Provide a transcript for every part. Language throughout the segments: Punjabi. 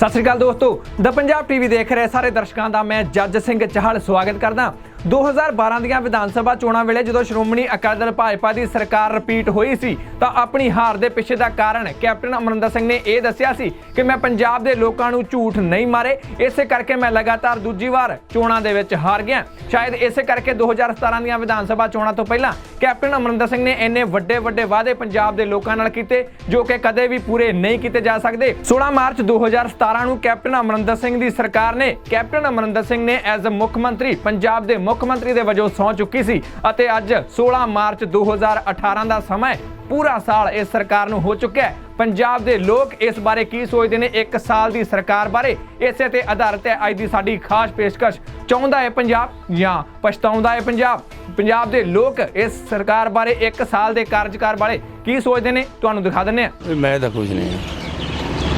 ਸਤਿ ਸ਼੍ਰੀ ਅਕਾਲ ਦੋਸਤੋ, ਦ ਪੰਜਾਬ ਟੀਵੀ ਦੇਖ ਰਹੇ ਸਾਰੇ ਦਰਸ਼ਕਾਂ ਦਾ ਮੈਂ ਜੱਜ ਸਿੰਘ ਚਾਹਲ ਸਵਾਗਤ ਕਰਦਾ। 2012 ਦੀਆਂ ਵਿਧਾਨ ਸਭਾ ਚੋਣਾਂ ਵੇਲੇ ਜਦੋਂ ਸ਼੍ਰੋਮਣੀ ਅਕਾਲੀ ਦਲ ਭਾਜਪਾ ਦੀ ਸਰਕਾਰ ਰਿਪੀਟ ਹੋਈ ਸੀ, ਤਾਂ ਆਪਣੀ ਹਾਰ ਦੇ ਪਿੱਛੇ ਦਾ ਕਾਰਨ ਕੈਪਟਨ ਅਮਰਿੰਦਰ ਸਿੰਘ ਨੇ ਇਹ ਦੱਸਿਆ ਸੀ ਕਿ ਮੈਂ ਪੰਜਾਬ ਦੇ ਲੋਕਾਂ ਨੂੰ ਝੂਠ ਨਹੀਂ ਮਾਰੇ। ਇਸੇ ਕਰਕੇ ਮੈਂ ਲਗਾਤਾਰ ਦੂਜੀ ਵਾਰ ਚੋਣਾਂ ਦੇ ਵਿੱਚ ਹਾਰ ਗਿਆ। ਸ਼ਾਇਦ ਇਸੇ ਕਰਕੇ 2017 ਦੀਆਂ ਵਿਧਾਨ ਸਭਾ ਚੋਣਾਂ ਤੋਂ ਪਹਿਲਾਂ ਕੈਪਟਨ ਅਮਰਿੰਦਰ ਸਿੰਘ ਨੇ ਇੰਨੇ ਵੱਡੇ ਵੱਡੇ ਵਾਅਦੇ ਪੰਜਾਬ ਦੇ ਲੋਕਾਂ ਨਾਲ ਕੀਤੇ, ਜੋ ਕਿ ਕਦੇ ਵੀ ਪੂਰੇ ਨਹੀਂ ਕੀਤੇ ਜਾ ਸਕਦੇ। 16 ਮਾਰਚ 2017 ਨੂੰ ਕੈਪਟਨ ਅਮਰਿੰਦਰ ਸਿੰਘ ਦੀ ਸਰਕਾਰ ਨੇ, ਕੈਪਟਨ ਅਮਰਿੰਦਰ ਸਿੰਘ ਨੇ ਐਜ਼ ਮੁੱਖ ਮੰਤਰੀ ਪੰਜਾਬ ਦੇ ਮੁੱਖ ਮੰਤਰੀ ਦੇ ਵਜੋਂ ਸਹੁੰ ਚੁੱਕੀ ਸੀ ਅਤੇ ਅੱਜ 16 ਮਾਰਚ 2018 ਦਾ ਸਮਾਂ। ਪੂਰਾ ਸਾਲ ਇਸ ਸਰਕਾਰ ਨੂੰ ਹੋ ਚੁੱਕਿਆ ਹੈ। ਪੰਜਾਬ ਦੇ ਲੋਕ ਇਸ ਬਾਰੇ ਕੀ ਸੋਚਦੇ ਨੇ? ਇੱਕ ਸਾਲ ਦੀ ਸਰਕਾਰ ਬਾਰੇ ਇਸੇ ਤੇ ਆਧਾਰਿਤ ਹੈ ਅੱਜ ਦੀ ਸਾਡੀ ਖਾਸ ਪੇਸ਼ਕਸ਼। ਚਾਹੁੰਦਾ ਹੈ ਪੰਜਾਬ ਜਾਂ ਪਛਤਾਉਂਦਾ ਹੈ ਪੰਜਾਬ? ਪੰਜਾਬ ਦੇ ਲੋਕ ਇਸ ਸਰਕਾਰ ਬਾਰੇ ਇੱਕ ਸਾਲ ਦੇ ਕਾਰਜਕਾਰ ਬਾਰੇ ਕੀ ਸੋਚਦੇ ਨੇ? ਤੁਹਾਨੂੰ ਦਿਖਾ ਦਿੰਨੇ ਆ ਮੈਂ ਤਾਂ ਕੁਝ ਨਹੀਂ।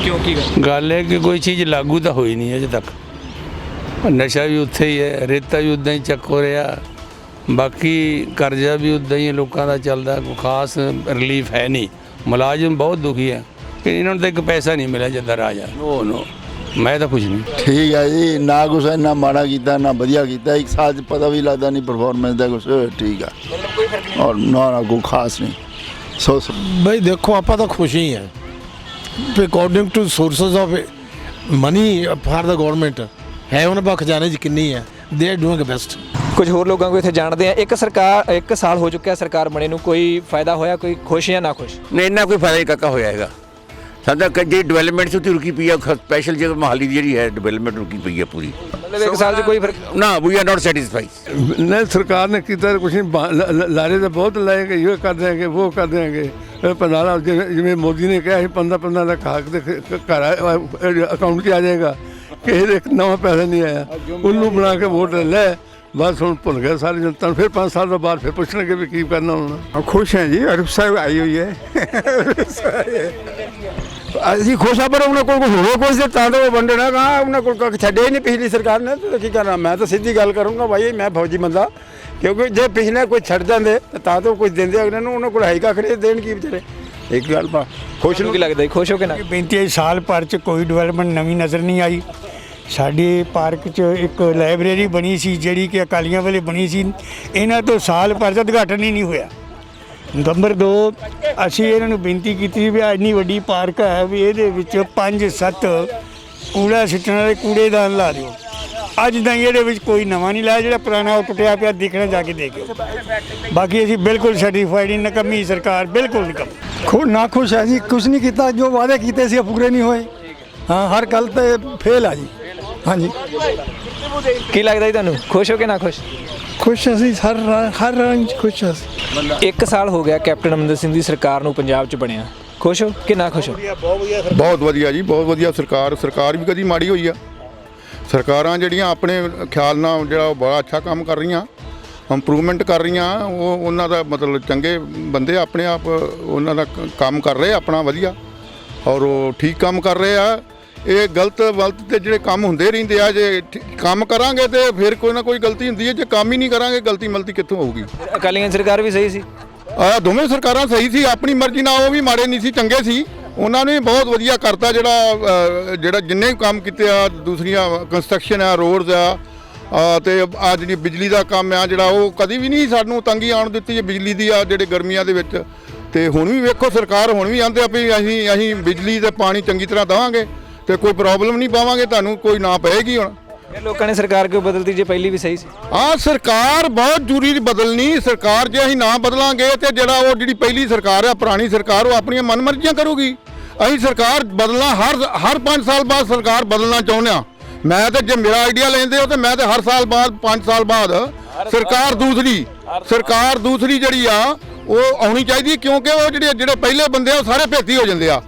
ਕਿਉਂ ਕੀ ਗੱਲ? ਹੈ ਕਿ ਕੋਈ ਚੀਜ਼ ਲਾਗੂ ਤਾਂ ਹੋਈ ਨਹੀਂ ਅਜੇ ਤੱਕ। ਨਸ਼ਾ ਵੀ ਉੱਥੇ ਹੀ ਹੈ ਰੇਤਾ ਵੀ ਉਦਾਂ ਹੀ ਚੱਕ ਹੋ ਰਿਹਾ। ਬਾਕੀ ਕਰਜ਼ਾ ਵੀ ਉਦਾਂ ਹੀ ਲੋਕਾਂ ਦਾ ਚੱਲਦਾ ਕੋਈ ਖਾਸ ਰਿਲੀਫ ਹੈ ਨਹੀਂ। ਮੁਲਾਜ਼ਮ ਬਹੁਤ ਦੁਖੀ ਹੈ। ਕਿ ਇਹਨਾਂ ਨੂੰ ਤਾਂ ਇੱਕ ਪੈਸਾ ਨਹੀਂ ਮਿਲਿਆ ਜਿੱਦਾਂ ਰਾਜਾ। ਨੋ ਨੋ ਮੈਂ ਤਾਂ ਕੁਝ ਨਹੀਂ। ਠੀਕ ਹੈ ਜੀ ਨਾ ਕੁਛ ਇੰਨਾ ਮਾੜਾ ਕੀਤਾ ਨਾ ਵਧੀਆ ਕੀਤਾ। ਇੱਕ ਸਾਲ 'ਚ ਪਤਾ ਵੀ ਲੱਗਦਾ ਨਹੀਂ ਪਰਫਾਰਮੈਂਸ ਦਾ ਕੁਛ। ਠੀਕ ਆ। ਔਰ ਨਾ ਨਾ ਕੋਈ ਖਾਸ ਨਹੀਂ। ਸੋ ਸੋ- ਬਈ ਦੇਖੋ ਆਪਾਂ ਤਾਂ ਖੁਸ਼ ਹੀ ਹਾਂ। According to sources of money for the government ਹੈ ਉਹਨਾਂ ਪਾ ਖਜ਼ਾਨੇ 'ਚ ਕਿੰਨੀ ਹੈ ਦੇ ਆਰ ਡੂਇੰਗ ਬੈਸਟ ਕੁਝ ਹੋਰ ਲੋਕਾਂ ਕੋ ਇੱਥੇ ਜਾਣਦੇ ਆ ਇੱਕ ਸਰਕਾਰ ਇੱਕ ਸਾਲ ਹੋ ਚੁੱਕਿਆ ਸਰਕਾਰ ਬਣੇ ਨੂੰ ਕੋਈ ਫਾਇਦਾ ਹੋਇਆ ਕੋਈ ਖੁਸ਼ ਜਾਂ ਨਾ ਖੁਸ਼? ਨਹੀਂ ਇੰਨਾ ਕੋਈ ਫਾਇਦਾ ਹੀ ਕਾਕਾ ਹੋਇਆ ਹੈਗਾ। ਸਾਡਾ ਕ- ਜਿਹੜੀ ਡਿਵੈਲਪਮੈਂਟ ਸੀ ਉੱਥੇ ਰੁਕੀ ਪਈ ਆ ਸਪੈਸ਼ਲ ਜਿਹੜਾ ਮਹਾਲੀ ਦੀ ਜਿਹੜੀ ਹੈ ਡਿਵੈਲਪਮੈਂਟ ਰੁਕੀ ਪਈ ਹੈ ਪੂਰੀ। ਮਤਲਬ ਇੱਕ ਸਾਲ 'ਚ ਕੋਈ ਫ਼ਰਕ ਨਾ ਵੀ ਆਰ ਨਾਟ ਸੈਟੀਸਫਾਈਡ ਨਹੀਂ ਸਰਕਾਰ ਨੇ ਕੀਤਾ ਕੁਛ ਨਹੀਂ ਬਾ- ਲ- ਲ- ਲਾਰੇ ਤਾਂ ਬਹੁਤ ਲਾਏ ਕਿ ਇਹ ਕਰ ਦੇਣਗੇ ਉਹ ਕਰ ਦੇਣਗੇ ਇਹ ਪੰਦਰਾਂ ਜਿਵੇਂ ਜਿਵੇਂ ਮੋਦੀ ਨੇ ਕਿਹਾ ਸੀ 15 15 ਲੱਖ ਹੱਕ ਦੇ ਖ- ਖ- ਘਰ ਅਕਾਊਂਟ 'ਚ ਆ ਜਾਏਗਾ। ਕਿਸੇ ਦੇ ਨਵਾਂ ਪੈਸਾ ਨਹੀਂ ਆਇਆ। ਉਹਨੂੰ ਬਣਾ ਕੇ ਵੋਟ ਲੈ। ਬਸ ਹੁਣ ਭੁੱਲ ਗਏ ਸਾਰੀ ਜਨਤਾ ਨੂੰ। ਫਿਰ 5 ਸਾਲ ਤੋਂ ਬਾਅਦ ਫਿਰ ਪੁੱਛਣਗੇ ਵੀ ਕੀ ਕਰਨਾ ਹੁਣ। ਖੁਸ਼ ਹਾਂ ਜੀ। ਅਰਬ ਸਾਹਿਬ ਆਈ ਹੋਈ ਹੈ। ਅਸੀਂ ਖੁਸ਼ ਹਾਂ ਪਰ ਉਹਨਾਂ ਕੋਲ ਕੁਝ ਹੋਰ ਕੁਝ ਤੇ ਤਾਂ ਤਾਂ ਉਹ ਵੰਡਣਾ ਕਹਾ ਉਹਨਾਂ ਕੋਲ ਕੱਖ ਛੱਡੇ ਹੀ ਨਹੀਂ ਪਿਛਲੀ ਸਰਕਾਰ ਨੇ। ਤੇ ਕੀ ਕਰਨਾ ਮੈਂ ਤਾਂ ਸਿੱਧੀ ਗੱਲ ਕਰੂੰਗਾ ਭਾਈ ਮੈਂ ਫੌਜੀ ਬੰਦਾ। ਕਿਉਂਕਿ ਜੇ ਪਿਛਲੇ ਕੋਈ ਛੱਡ ਜਾਂਦੇ ਤਾਂ ਤਾਂ ਕੁਝ ਦਿੰਦੇ ਅਗਲੇ ਨੂੰ। ਉਹਨਾਂ ਕੋਲ ਹੈ ਹੀ ਕੱਖ ਨਹੀਂ ਦੇਣ ਕੀ ਵਿਚਾਰੇ? ਇੱਕ ਗੱਲ ਬਾ ਖੁਸ਼ ਨੂੰ ਨੂੰ ਕੀ ਲੱਗਦਾ? ਖੁਸ਼ ਹੋ ਕੇ ਨਾ? 35 ਸਾਲ ਭਰ ਚ ਕੋਈ ਡਿਵੈਲਪਮੈਂਟ ਨਵੀਂ ਨਜ਼ਰ ਨਹੀਂ ਆਈ। ਸਾਡੇ ਪਾਰਕ 'ਚ ਇੱਕ ਲਾਇਬ੍ਰੇਰੀ ਬਣੀ ਸੀ, ਜਿਹੜੀ ਕਿ ਅਕਾਲੀਆਂ ਵੇਲੇ ਬਣੀ ਸੀ। ਇਹਨਾਂ ਤੋਂ ਸਾਲ ਭਰ 'ਚ ਉਦਘਾਟਨ ਹੀ ਨਹੀਂ ਹੋਇਆ। ਨੰਬਰ 2 ਅਸੀਂ ਇਹਨਾਂ ਨੂੰ ਬੇਨਤੀ ਕੀਤੀ ਵੀ ਆਹ ਇੰਨੀ ਵੱਡੀ ਪਾਰਕ ਹੈ ਵੀ ਇਹਦੇ ਵਿੱਚ 5-7 ਕੂੜਾ ਸਿੱਟਣ ਵਾਲੇ ਕੂੜੇਦਾਨ ਲਾ ਦਿਓ। ਅੱਜ ਤਾਂ ਇਹਦੇ ਵਿੱਚ ਕੋਈ ਨਵਾਂ ਨਹੀਂ ਲਾਇਆ, ਜਿਹੜਾ ਪੁਰਾਣਾ ਉਹ ਟੁੱਟਿਆ ਪਿਆ, ਦੇਖਣਾ ਜਾ ਕੇ ਦੇਖਿਓ। ਬਾਕੀ ਅਸੀਂ ਬਿਲਕੁਲ ਸਰਟੀਫਾਈਡ ਨਹੀਂ ਨਕਮੀ ਸਰਕਾਰ ਬਿਲਕੁਲ ਨਿਕੰਮੀ। ਖੁਸ਼ ਨਾ ਖੁਸ਼ ਹੈ ਜੀ ਕੁਝ ਨਹੀਂ ਕੀਤਾ, ਜੋ ਵਾਅਦੇ ਕੀਤੇ ਸੀ ਉਹ ਪੂਰੇ ਨਹੀਂ ਹੋਏ। ਹਾਂ, ਹਰ ਗੱਲ ਤੇ ਫੇਲ ਆ ਜੀ। ਹਾਂਜੀ। ਕੀ ਲੱਗਦਾ ਜੀ ਤੁਹਾਨੂੰ? ਖੁਸ਼ ਹੋ ਕੇ ਨਾ ਖੁਸ਼? ਖੁਸ਼ ਅਸੀਂ ਹਰ ਹਰ ਰੰਗ 'ਚ ਖੁਸ਼ ਅਸੀਂ। ਇੱਕ ਸਾਲ ਹੋ ਗਿਆ ਕੈਪਟਨ ਅਮਰਿੰਦਰ ਸਿੰਘ ਦੀ ਸਰਕਾਰ ਨੂੰ ਪੰਜਾਬ 'ਚ ਬਣਿਆ। ਖੁਸ਼ ਹੋ ਕਿ ਨਾ ਖੁਸ਼ ਹੋ? ਬਹੁਤ ਵਧੀਆ ਜੀ ਬਹੁਤ ਵਧੀਆ ਸਰਕਾਰ ਸਰਕਾਰ ਵੀ ਕਦੀ ਮਾੜੀ ਹੋਈ ਆ। ਸਰਕਾਰਾਂ ਜਿਹੜੀਆਂ ਆਪਣੇ ਖਿਆਲ ਨਾਲ ਜਿਹੜਾ ਉਹ ਬੜਾ ਅੱਛਾ ਕੰਮ ਕਰ ਰਹੀਆਂ ਇੰਪਰੂਵਮੈਂਟ ਕਰ ਰਹੀਆਂ ਉਹ ਉਹਨਾਂ ਦਾ ਮਤਲਬ ਚੰਗੇ ਬੰਦੇ ਆਪਣੇ ਆਪ ਉਹਨਾਂ ਦਾ ਕ- ਕੰਮ ਕਰ ਰਹੇ ਆਪਣਾ ਵਧੀਆ। ਔਰ ਉਹ ਠੀਕ ਕੰਮ ਕਰ ਰਹੇ ਆ। ਇਹ ਗਲਤ ਵਲਤ ਤੇ ਜਿਹੜੇ ਕੰਮ ਹੁੰਦੇ ਰਹਿੰਦੇ ਆ ਜੇ ਕੰਮ ਕਰਾਂਗੇ ਤੇ ਫਿਰ ਕੋਈ ਨਾ ਕੋਈ ਗਲਤੀ ਹੁੰਦੀ ਹੈ ਜੇ ਕੰਮ ਹੀ ਨਹੀਂ ਕਰਾਂਗੇ ਗਲਤੀ ਮਲਤੀ ਕਿੱਥੋਂ ਹੋਊਗੀ? ਅਕਾਲੀਆਂ ਸਰਕਾਰ ਵੀ ਸਹੀ ਸੀ। ਆ ਦੋਵੇਂ ਸਰਕਾਰਾਂ ਸਹੀ ਸੀ ਆਪਣੀ ਮਰਜ਼ੀ ਨਾਲ ਉਹ ਵੀ ਮਾੜੇ ਨਹੀਂ ਸੀ ਚੰਗੇ ਸੀ। ਉਹਨਾਂ ਨੇ ਬਹੁਤ ਵਧੀਆ ਕਰਤਾ ਜਿਹੜਾ ਜਿਹੜਾ ਜਿੰਨੇ ਵੀ ਕੰਮ ਕੀਤੇ ਆ ਦੂਸਰੀਆਂ ਕੰਸਟਰਕਸ਼ਨ ਆ ਰੋਡਸ ਆ ਆ ਤੇ ਆ ਜਿਹੜੀ ਬਿਜਲੀ ਦਾ ਕੰਮ ਆ ਜਿਹੜਾ ਉਹ ਕਦੀ ਵੀ ਨਹੀਂ ਸਾਨੂੰ ਤੰਗੀ ਆਉਣ ਦਿੱਤੀ ਹੈ ਬਿਜਲੀ ਦੀ ਆ ਜਿਹੜੇ ਗਰਮੀਆਂ ਦੇ ਵਿੱਚ। ਤੇ ਹੁਣ ਵੀ ਵੇਖੋ ਸਰਕਾਰ ਹੁਣ ਵੀ ਆਂਦੇ ਆ ਵੀ ਅਸੀਂ ਅਸੀਂ ਬਿਜਲੀ ਤੇ ਪਾਣੀ ਚੰਗੀ ਤਰ੍ਹਾਂ ਦੇਵਾਂਗੇ। ਤੇ ਕੋਈ ਪ੍ਰੋਬਲਮ ਨਹੀਂ ਪਾਵਾਂਗੇ ਤੁਹਾਨੂੰ ਕੋਈ ਨਾ ਪਏਗੀ ਹੁਣ। ਇਹ ਲੋਕਾਂ ਨੇ ਸਰਕਾਰ ਕਿਉਂ ਬਦਲਤੀ ਜੇ ਪਹਿਲੀ ਵੀ ਸਹੀ ਸੀ? ਆ ਸਰਕਾਰ ਬਹੁਤ ਜ਼ਰੂਰੀ ਬਦਲਣੀ। ਸਰਕਾਰ ਜੇ ਅਸੀਂ ਨਾ ਬਦਲਾਂਗੇ ਤੇ ਜਿਹੜਾ ਉਹ ਜਿਹੜੀ ਪਹਿਲੀ ਸਰਕਾਰ ਆ ਪੁਰਾਣੀ ਸਰਕਾਰ ਉਹ ਆਪਣੀਆਂ ਮਨਮਰਜ਼ੀਆਂ ਕਰੂਗੀ। ਅਸੀਂ ਸਰਕਾਰ ਬਦਲਣਾ ਹਰ ਹਰ 5 ਸਾਲ ਬਾਅਦ ਸਰਕਾਰ ਬਦਲਣਾ ਚਾਹੁੰਦੇ ਆ ਮੈਂ ਤੇ ਜੇ ਮੇਰਾ ਆਈਡੀਆ ਲੈਂਦੇ ਹੋ ਤੇ ਮੈਂ ਤੇ ਹਰ ਸਾਲ ਬਾਅਦ 5 ਸਾਲ ਬਾਅਦ ਸਰਕਾਰ ਦੂਸਰੀ ਸਰਕਾਰ ਦੂਸਰੀ ਜਿਹੜੀ ਆ ਉਹ ਆਉਣੀ ਚਾਹੀਦੀ ਕਿਉਂਕਿ ਉਹ ਜਿਹੜੇ ਜਿਹੜੇ ਪਹਿਲੇ ਬੰਦੇ ਆ ਉਹ ਸਾਰੇ ਭੇਤੀ ਹੋ ਜਾਂਦੇ ਆ।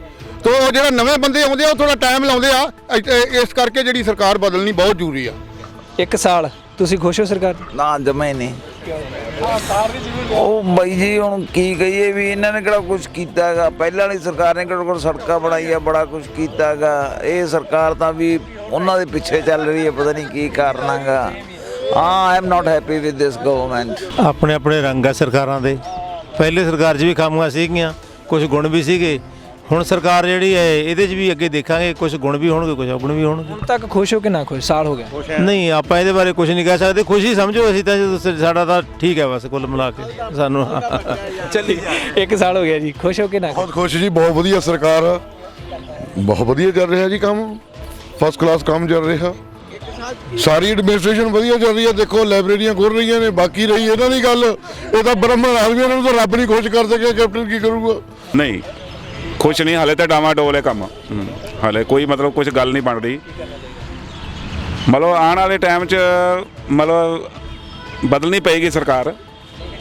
ਤੋ ਉਹ ਜਿਹੜਾ ਨਵੇਂ ਬੰਦੇ ਆਉਂਦੇ ਆ ਉਹ ਥੋੜਾ ਟਾਈਮ ਲਾਉਂਦੇ ਆ। ਇ- ਇਸ ਕਰਕੇ ਜਿਹੜੀ ਸਰਕਾਰ ਬਦਲਣੀ ਬਹੁਤ ਜ਼ਰੂਰੀ ਆ। ਇੱਕ ਸਾਲ ਤੁਸੀਂ ਖੁਸ਼ ਹੋ ਸਰਕਾਰ ਤੋਂ? ਨਾ ਜਮੇ ਨਹੀਂ। ਉਹ ਬਾਈ ਜੀ ਹੁਣ ਕੀ ਕਹੀਏ ਵੀ ਇਹਨਾਂ ਨੇ ਕਿਹੜਾ ਕੁਝ ਕੀਤਾ ਹੈਗਾ? ਪਹਿਲਾਂ ਵਾਲੀ ਸਰਕਾਰ ਨੇ ਕਿਹੜਾ ਕੁਝ ਸੜਕਾਂ ਬਣਾਈ ਆ ਬੜਾ ਕੁਝ ਕੀਤਾ ਹੈਗਾ। ਇਹ ਸਰਕਾਰ ਤਾਂ ਵੀ ਉਹਨਾਂ ਦੇ ਪਿੱਛੇ ਚੱਲ ਰਹੀ ਹੈ ਪਤਾ ਨਹੀਂ ਕੀ ਕਾਰਨ ਹੈਗਾ। ਹਾਂ I am not happy with this government ਆਪਣੇ ਆਪਣੇ ਰੰਗ ਆ ਸਰਕਾਰਾਂ ਦੇ। ਪਹਿਲੇ ਸਰਕਾਰ 'ਚ ਵੀ ਖਾਮੀਆਂ ਸੀਗੀਆਂ ਕੁਝ ਗੁਣ ਵੀ ਸੀਗੇ। ਹੁਣ ਸਰਕਾਰ ਜਿਹੜੀ ਹੈ ਇਹਦੇ 'ਚ ਵੀ ਅੱਗੇ ਦੇਖਾਂਗੇ ਕੁਝ ਗੁਣ ਵੀ ਹੋਣਗੇ ਕੁਝ ਔਗੁਣ ਵੀ ਹੋਣਗੇ। ਹੁਣ ਤੱਕ ਖੁਸ਼ ਹੋ ਕਿ ਨਾ ਖੁਸ਼ ਸਾਲ ਹੋ ਗਿਆ। ਨਹੀਂ ਆਪਾਂ ਇਹਦੇ ਬਾਰੇ ਕੁਝ ਨਹੀਂ ਕਹਿ ਸਕਦੇ ਖੁਸ਼ੀ ਸਮਝੋ ਅਸੀਂ ਤਾਂ ਜਦੋਂ ਸ- ਸਾਡਾ ਤਾਂ ਠੀਕ ਹੈ ਬਸ ਕੁੱਲ ਮਿਲਾ ਕੇ ਸਾਨੂੰ। ਚੱਲੀ ਇੱਕ ਸਾਲ ਹੋ ਗਿਆ ਜੀ ਖੁਸ਼ ਹੋ ਕਿ ਨਾ ਖੁਸ਼? ਬਹੁਤ ਖੁਸ਼। ਜੀ ਬਹੁਤ ਵਧੀਆ ਸਰਕਾਰ ਆ। ਬਹੁਤ ਵਧੀਆ ਚੱਲ ਰਿਹਾ ਜੀ ਕੰਮ ਫਸਟ ਕਲਾਸ ਕੰਮ ਚੱਲ ਰਿਹਾ। ਸਾਰੀ ਐਡਮਿਨਿਸਟ੍ਰੇਸ਼ਨ ਵਧੀਆ ਚੱਲ ਰਹੀ ਹੈ ਦੇਖੋ ਲਾਇਬ੍ਰੇਰੀਆਂ ਖੁੱਲ ਰਹੀਆਂ ਨੇ ਬਾਕੀ ਰਹੀ ਇਹਨਾਂ ਦੀ ਗੱਲ। ਇਹ ਤਾਂ ਬ੍ਰਹਮਣ ਆਦਮੀ ਇਹਨਾਂ ਨੂੰ ਤਾਂ ਰੱਬ ਨਹੀਂ ਖੁਸ਼ ਕਰ ਸਕਿਆ ਕੈਪਟਨ ਕੀ ਕਰੂਗਾ? ਨਹੀਂ ਕੁਛ ਨਹੀਂ ਹਾਲੇ ਤਾਂ ਡਾਮਾ ਡੋਲ ਹੈ ਕੰਮ। ਹਮ, ਹਾਲੇ ਕੋਈ ਮਤਲਬ ਕੁਝ ਗੱਲ ਨਹੀਂ ਬਣ ਰਹੀ ਮਤਲਬ ਆਉਣ ਵਾਲੇ ਟਾਈਮ 'ਚ ਮਤਲਬ ਬਦਲਣੀ ਪਏਗੀ ਸਰਕਾਰ।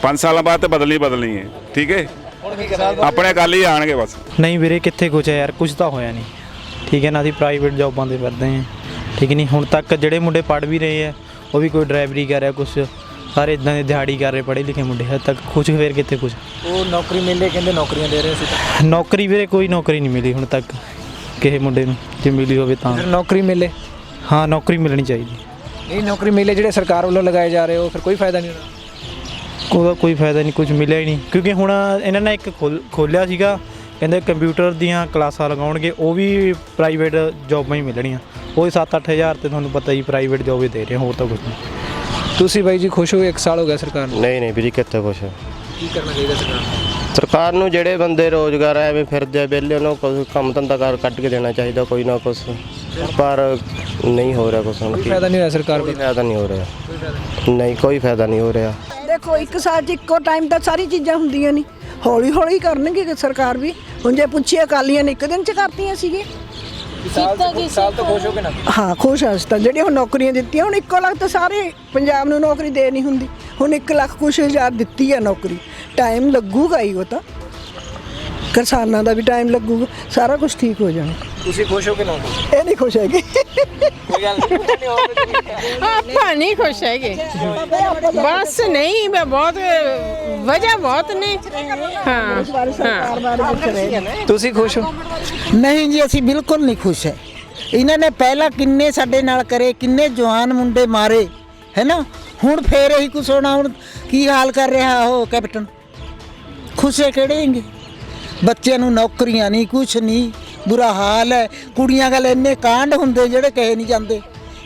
5 ਸਾਲਾਂ ਬਾਅਦ ਤੇ ਬਦਲਣੀ ਬਦਲਣੀ ਹੈ ਠੀਕ ਹੈ? ਆਪਣੇ ਗੱਲ ਹੀ ਆਣਗੇ ਬਸ। ਨਹੀਂ ਵੀਰੇ ਕਿੱਥੇ ਕੁਝ ਹੈ ਯਾਰ ਕੁਝ ਤਾਂ ਹੋਇਆ ਨਹੀਂ। ਠੀਕ ਹੈ ਨਾ ਅਸੀਂ ਪ੍ਰਾਈਵੇਟ ਜੌਬਾਂ ਤੇ ਫਿਰਦੇ ਹਾਂ। ਠੀਕ ਨਹੀਂ ਹੁਣ ਤੱਕ ਜਿਹੜੇ ਮੁੰਡੇ ਪੜ੍ਹ ਵੀ ਰਹੇ ਆ ਉਹ ਵੀ ਕੋਈ ਡਰਾਈਵਰੀ ਕਰ ਰਿਹਾ ਕੁਝ ਸਾਰੇ ਇਦਾਂ ਦੇ ਦਿਹਾੜੀ ਕਰ ਰਹੇ ਪੜ੍ਹੇ ਲਿਖੇ ਮੁੰਡੇ ਹਜੇ ਤੱਕ ਕੁਝ ਫੇਰ ਕਿੱਥੇ ਕੁਝ ਉਹ ਨੌਕਰੀ ਮਿਲੇ ਕਹਿੰਦੇ ਨੌਕਰੀਆਂ ਦੇ ਰਹੇ ਸੀ ਤਾਂ। ਨੌਕਰੀ ਵੀਰੇ ਕੋਈ ਨੌਕਰੀ ਨਹੀਂ ਮਿਲੀ ਹੁਣ ਤੱਕ ਕਿਸੇ ਮੁੰਡੇ ਨੂੰ ਜੇ ਮਿਲੀ ਹੋਵੇ ਤਾਂ। ਫਿਰ ਨੌਕਰੀ ਮਿਲੇ? ਹਾਂ ਨੌਕਰੀ ਮਿਲਣੀ ਚਾਹੀਦੀ। ਇਹ ਨੌਕਰੀ ਮਿਲੇ ਜਿਹੜੇ ਸਰਕਾਰ ਵੱਲੋਂ ਲਗਾਏ ਜਾ ਰਹੇ ਹੋ ਫਿਰ ਕੋਈ ਫਾਇਦਾ ਨਹੀਂ ਉਹਦਾ? ਕੋਈ ਫਾਇਦਾ ਨਹੀਂ ਕੁਝ ਮਿਲਿਆ ਹੀ ਨਹੀਂ ਕਿਉਂਕਿ ਹੁਣ ਇਹਨਾਂ ਨੇ ਇੱਕ ਖੋਲਿਆ ਸੀਗਾ ਕਹਿੰਦੇ ਕੰਪਿਊਟਰ ਦੀਆਂ ਕਲਾਸਾਂ ਲਗਾਉਣਗੇ ਉਹ ਵੀ ਪ੍ਰਾਈਵੇਟ ਜੌਬਾਂ ਹੀ ਮਿਲਣੀਆਂ। ਉਹ 7-8000 ਤੇ ਤੁਹਾਨੂੰ ਪਤਾ ਹੀ ਪ੍ਰਾਈਵੇਟ ਜੌਬ ਹੀ ਦੇ ਰਹੇ ਹੋਰ ਤਾਂ ਕੁਝ ਨਹੀਂ ਤੁਸੀਂ ਬਾਈ ਜੀ ਖੁਸ਼ ਹੋ ਇੱਕ ਸਾਲ ਹੋ ਗਿਆ ਸਰਕਾਰ ਨੂੰ? ਨਹੀਂ ਨਹੀਂ ਵੀਰੇ ਕਿੱਥੇ ਕੁਛ ਕੀ ਕਰਨਾ ਚਾਹੀਦਾ ਸਰਕਾਰ ਨੂੰ? ਸਰਕਾਰ ਨੂੰ ਜਿਹੜੇ ਬੰਦੇ ਰੋਜ਼ਗਾਰ ਐਵੇਂ ਫਿਰਦੇ ਆ ਵਿਹਲੇ ਉਹਨਾਂ ਨੂੰ ਕੋਈ ਕੰਮ ਧੰਦਾ ਕਰ ਕੱਢ ਕੇ ਦੇਣਾ ਚਾਹੀਦਾ ਕੋਈ ਨਾ ਕੁਛ। ਪਰ ਨਹੀਂ ਹੋ ਰਿਹਾ ਕੁਛ ਹੁਣ ਕੀ। ਫਾਇਦਾ ਨਹੀਂ ਹੋਇਆ ਸਰਕਾਰ ਕੋਈ ਫਾਇਦਾ ਨਹੀਂ ਹੋ ਰਿਹਾ। ਨਹੀਂ? ਕੋਈ ਫਾਇਦਾ ਨਹੀਂ ਹੋ ਰਿਹਾ। ਦੇਖੋ ਇੱਕ ਸਾਲ 'ਚ ਇੱਕੋ ਟਾਈਮ ਤਾਂ ਸਾਰੀ ਚੀਜ਼ਾਂ ਹੁੰਦੀਆਂ ਨਹੀਂ। ਹੌਲੀ ਹੌਲੀ ਕਰਨਗੇ ਕਿ ਸਰਕਾਰ ਵੀ। ਹੁਣ ਜੇ ਪੁੱਛੀਏ ਅਕਾਲੀਆਂ ਨੇ ਇੱਕ ਦਿਨ 'ਚ ਕਰਤੀਆਂ ਸੀਗੇ ਸਾਲ ਤੋਂ ਸਾਲ ਤੋਂ ਖੁਸ਼ ਹੋ ਕਿ ਨਾ ਹਾਂ ਖੁਸ਼ ਹਾਂ ਅਸੀਂ ਤਾਂ। ਜਿਹੜੀਆਂ ਹੁਣ ਨੌਕਰੀਆਂ ਦਿੱਤੀਆਂ ਹੁਣ ਇੱਕੋ ਲੱਖ ਤਾਂ ਸਾਰੇ ਪੰਜਾਬ ਨੂੰ ਨੌਕਰੀ ਦੇ ਨਹੀਂ ਹੁੰਦੀ। ਹੁਣ 1 ਲੱਖ ਕੁਛ ਹਜ਼ਾਰ ਦਿੱਤੀ ਆ ਨੌਕਰੀ। ਟਾਈਮ ਲੱਗੂਗਾ ਹੀ ਉਹ ਤਾਂ। ਕਿਸਾਨਾਂ ਦਾ ਵੀ ਟਾਈਮ ਲੱਗੂਗਾ ਸਾਰਾ ਕੁਝ ਠੀਕ ਹੋ ਜਾਣਾ। ਤੁਸੀਂ ਖੁਸ਼ ਹੋ ਕਿ ਨਾ ਖੁਸ਼? ਇਹ ਨਹੀਂ ਖੁਸ਼ ਹੈਗੇ। ਕੋਈ ਗੱਲ ਨਹੀਂ। ਆਪਾਂ ਨਹੀਂ ਖੁਸ਼ ਹੈਗੇ। ਬਸ ਨਹੀਂ ਮੈਂ ਬਹੁਤ ਵਜ੍ਹਾ ਬਹੁਤ ਨੇ। ਹਾਂ ਤੁਸੀਂ ਖੁਸ਼ ਹੋ? ਨਹੀਂ ਜੀ ਅਸੀਂ ਬਿਲਕੁਲ ਨਹੀਂ ਖੁਸ਼ ਹੈ। ਇਹਨਾਂ ਨੇ ਪਹਿਲਾਂ ਕਿੰਨੇ ਸਾਡੇ ਨਾਲ ਕਰੇ ਕਿੰਨੇ ਜਵਾਨ ਮੁੰਡੇ ਮਾਰੇ ਹੈ ਨਾ? ਹੁਣ ਫੇਰ ਇਹੀ ਕੁਛ ਹੋਣਾ ਹੁਣ ਕੀ ਹਾਲ ਕਰ ਰਿਹਾ ਉਹ ਕੈਪਟਨ? ਖੁਸ਼ੇ ਕਿਹੜੇ ਹੈਗੇ? ਬੱਚਿਆਂ ਨੂੰ ਨੌਕਰੀਆਂ ਨਹੀਂ ਕੁਛ ਨਹੀਂ ਬੁਰਾ ਹਾਲ ਹੈ। ਕੁੜੀਆਂ ਗੱਲ ਇੰਨੇ ਕਾਂਡ ਹੁੰਦੇ ਜਿਹੜੇ ਕਹੇ ਨਹੀਂ ਜਾਂਦੇ।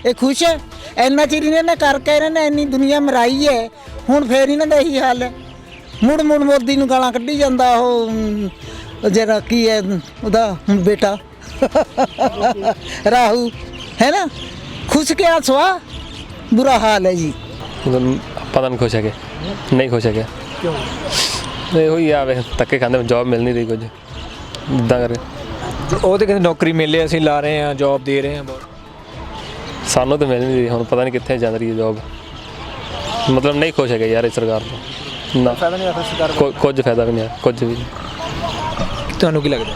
ਇਹ ਖੁਸ਼ ਹੈ? ਇੰਨਾ ਚਿਰ ਇਹਨਾਂ ਨੇ ਕਰਕੇ ਇਹਨਾਂ ਨੇ ਇੰਨੀ ਦੁਨੀਆ ਮਰਾਈ ਹੈ। ਹੁਣ ਫੇਰ ਇਹਨਾਂ ਦਾ ਇਹੀ ਹਾਲ ਹੈ। ਮੁੜ ਮੁੜ ਮੋਦੀ ਨੂੰ ਗਾਲਾਂ ਕੱਢੀ ਜਾਂਦਾ ਉਹ ਜਿਹੜਾ ਕੀ ਹੈ ਉਹਦਾ ਬੇਟਾ। ਰਾਹੂ ਹੈ ਨਾ? ਖੁਸ਼ ਕੇ ਸਵਾ? ਬੁਰਾ ਹਾਲ ਹੈ ਜੀ। ਪਤਾ ਨਹੀਂ ਖੁਸ਼ ਹੈਗੇ। ਨਹੀਂ ਖੁਸ਼ ਹੈਗੇ। ਕਿਉਂ? ਇਹੋ ਹੀ ਆਵੇ ਧੱਕੇ ਖਾਂਦੇ ਜੌਬ ਮਿਲ ਨਹੀਂ ਰਹੀ ਕੁਝ। ਇਦਾਂ ਕਰਕੇ ਉਹ ਤੇ ਕਹਿੰਦੇ ਨੌਕਰੀ ਮਿਲੇ ਅਸੀਂ ਲਾ ਰਹੇ ਹਾਂ ਜੌਬ ਦੇ ਰਹੇ ਹਾਂ ਬਹੁਤ। ਸਾਨੂੰ ਤਾਂ ਮਿਲ ਨਹੀਂ ਰਹੀ ਹੁਣ ਪਤਾ ਨਹੀਂ ਕਿੱਥੇ ਜਾਂਦੀ ਰਹੀ ਹੈ ਜੌਬ ਮਤਲਬ ਨਹੀਂ ਖੁਸ਼ ਹੈਗੇ ਯਾਰ ਇਸ ਸਰਕਾਰ ਤੋਂ। ਨਾ। ਫਾਇਦਾ ਨਹੀਂ ਫਿਰ ਸਰਕਾਰ ਕੋਈ ਕੁਝ ਫਾਇਦਾ ਵੀ ਨਹੀਂ ਹੈ ਕੁਝ ਵੀ। ਤੁਹਾਨੂੰ ਕੀ ਲੱਗਦਾ?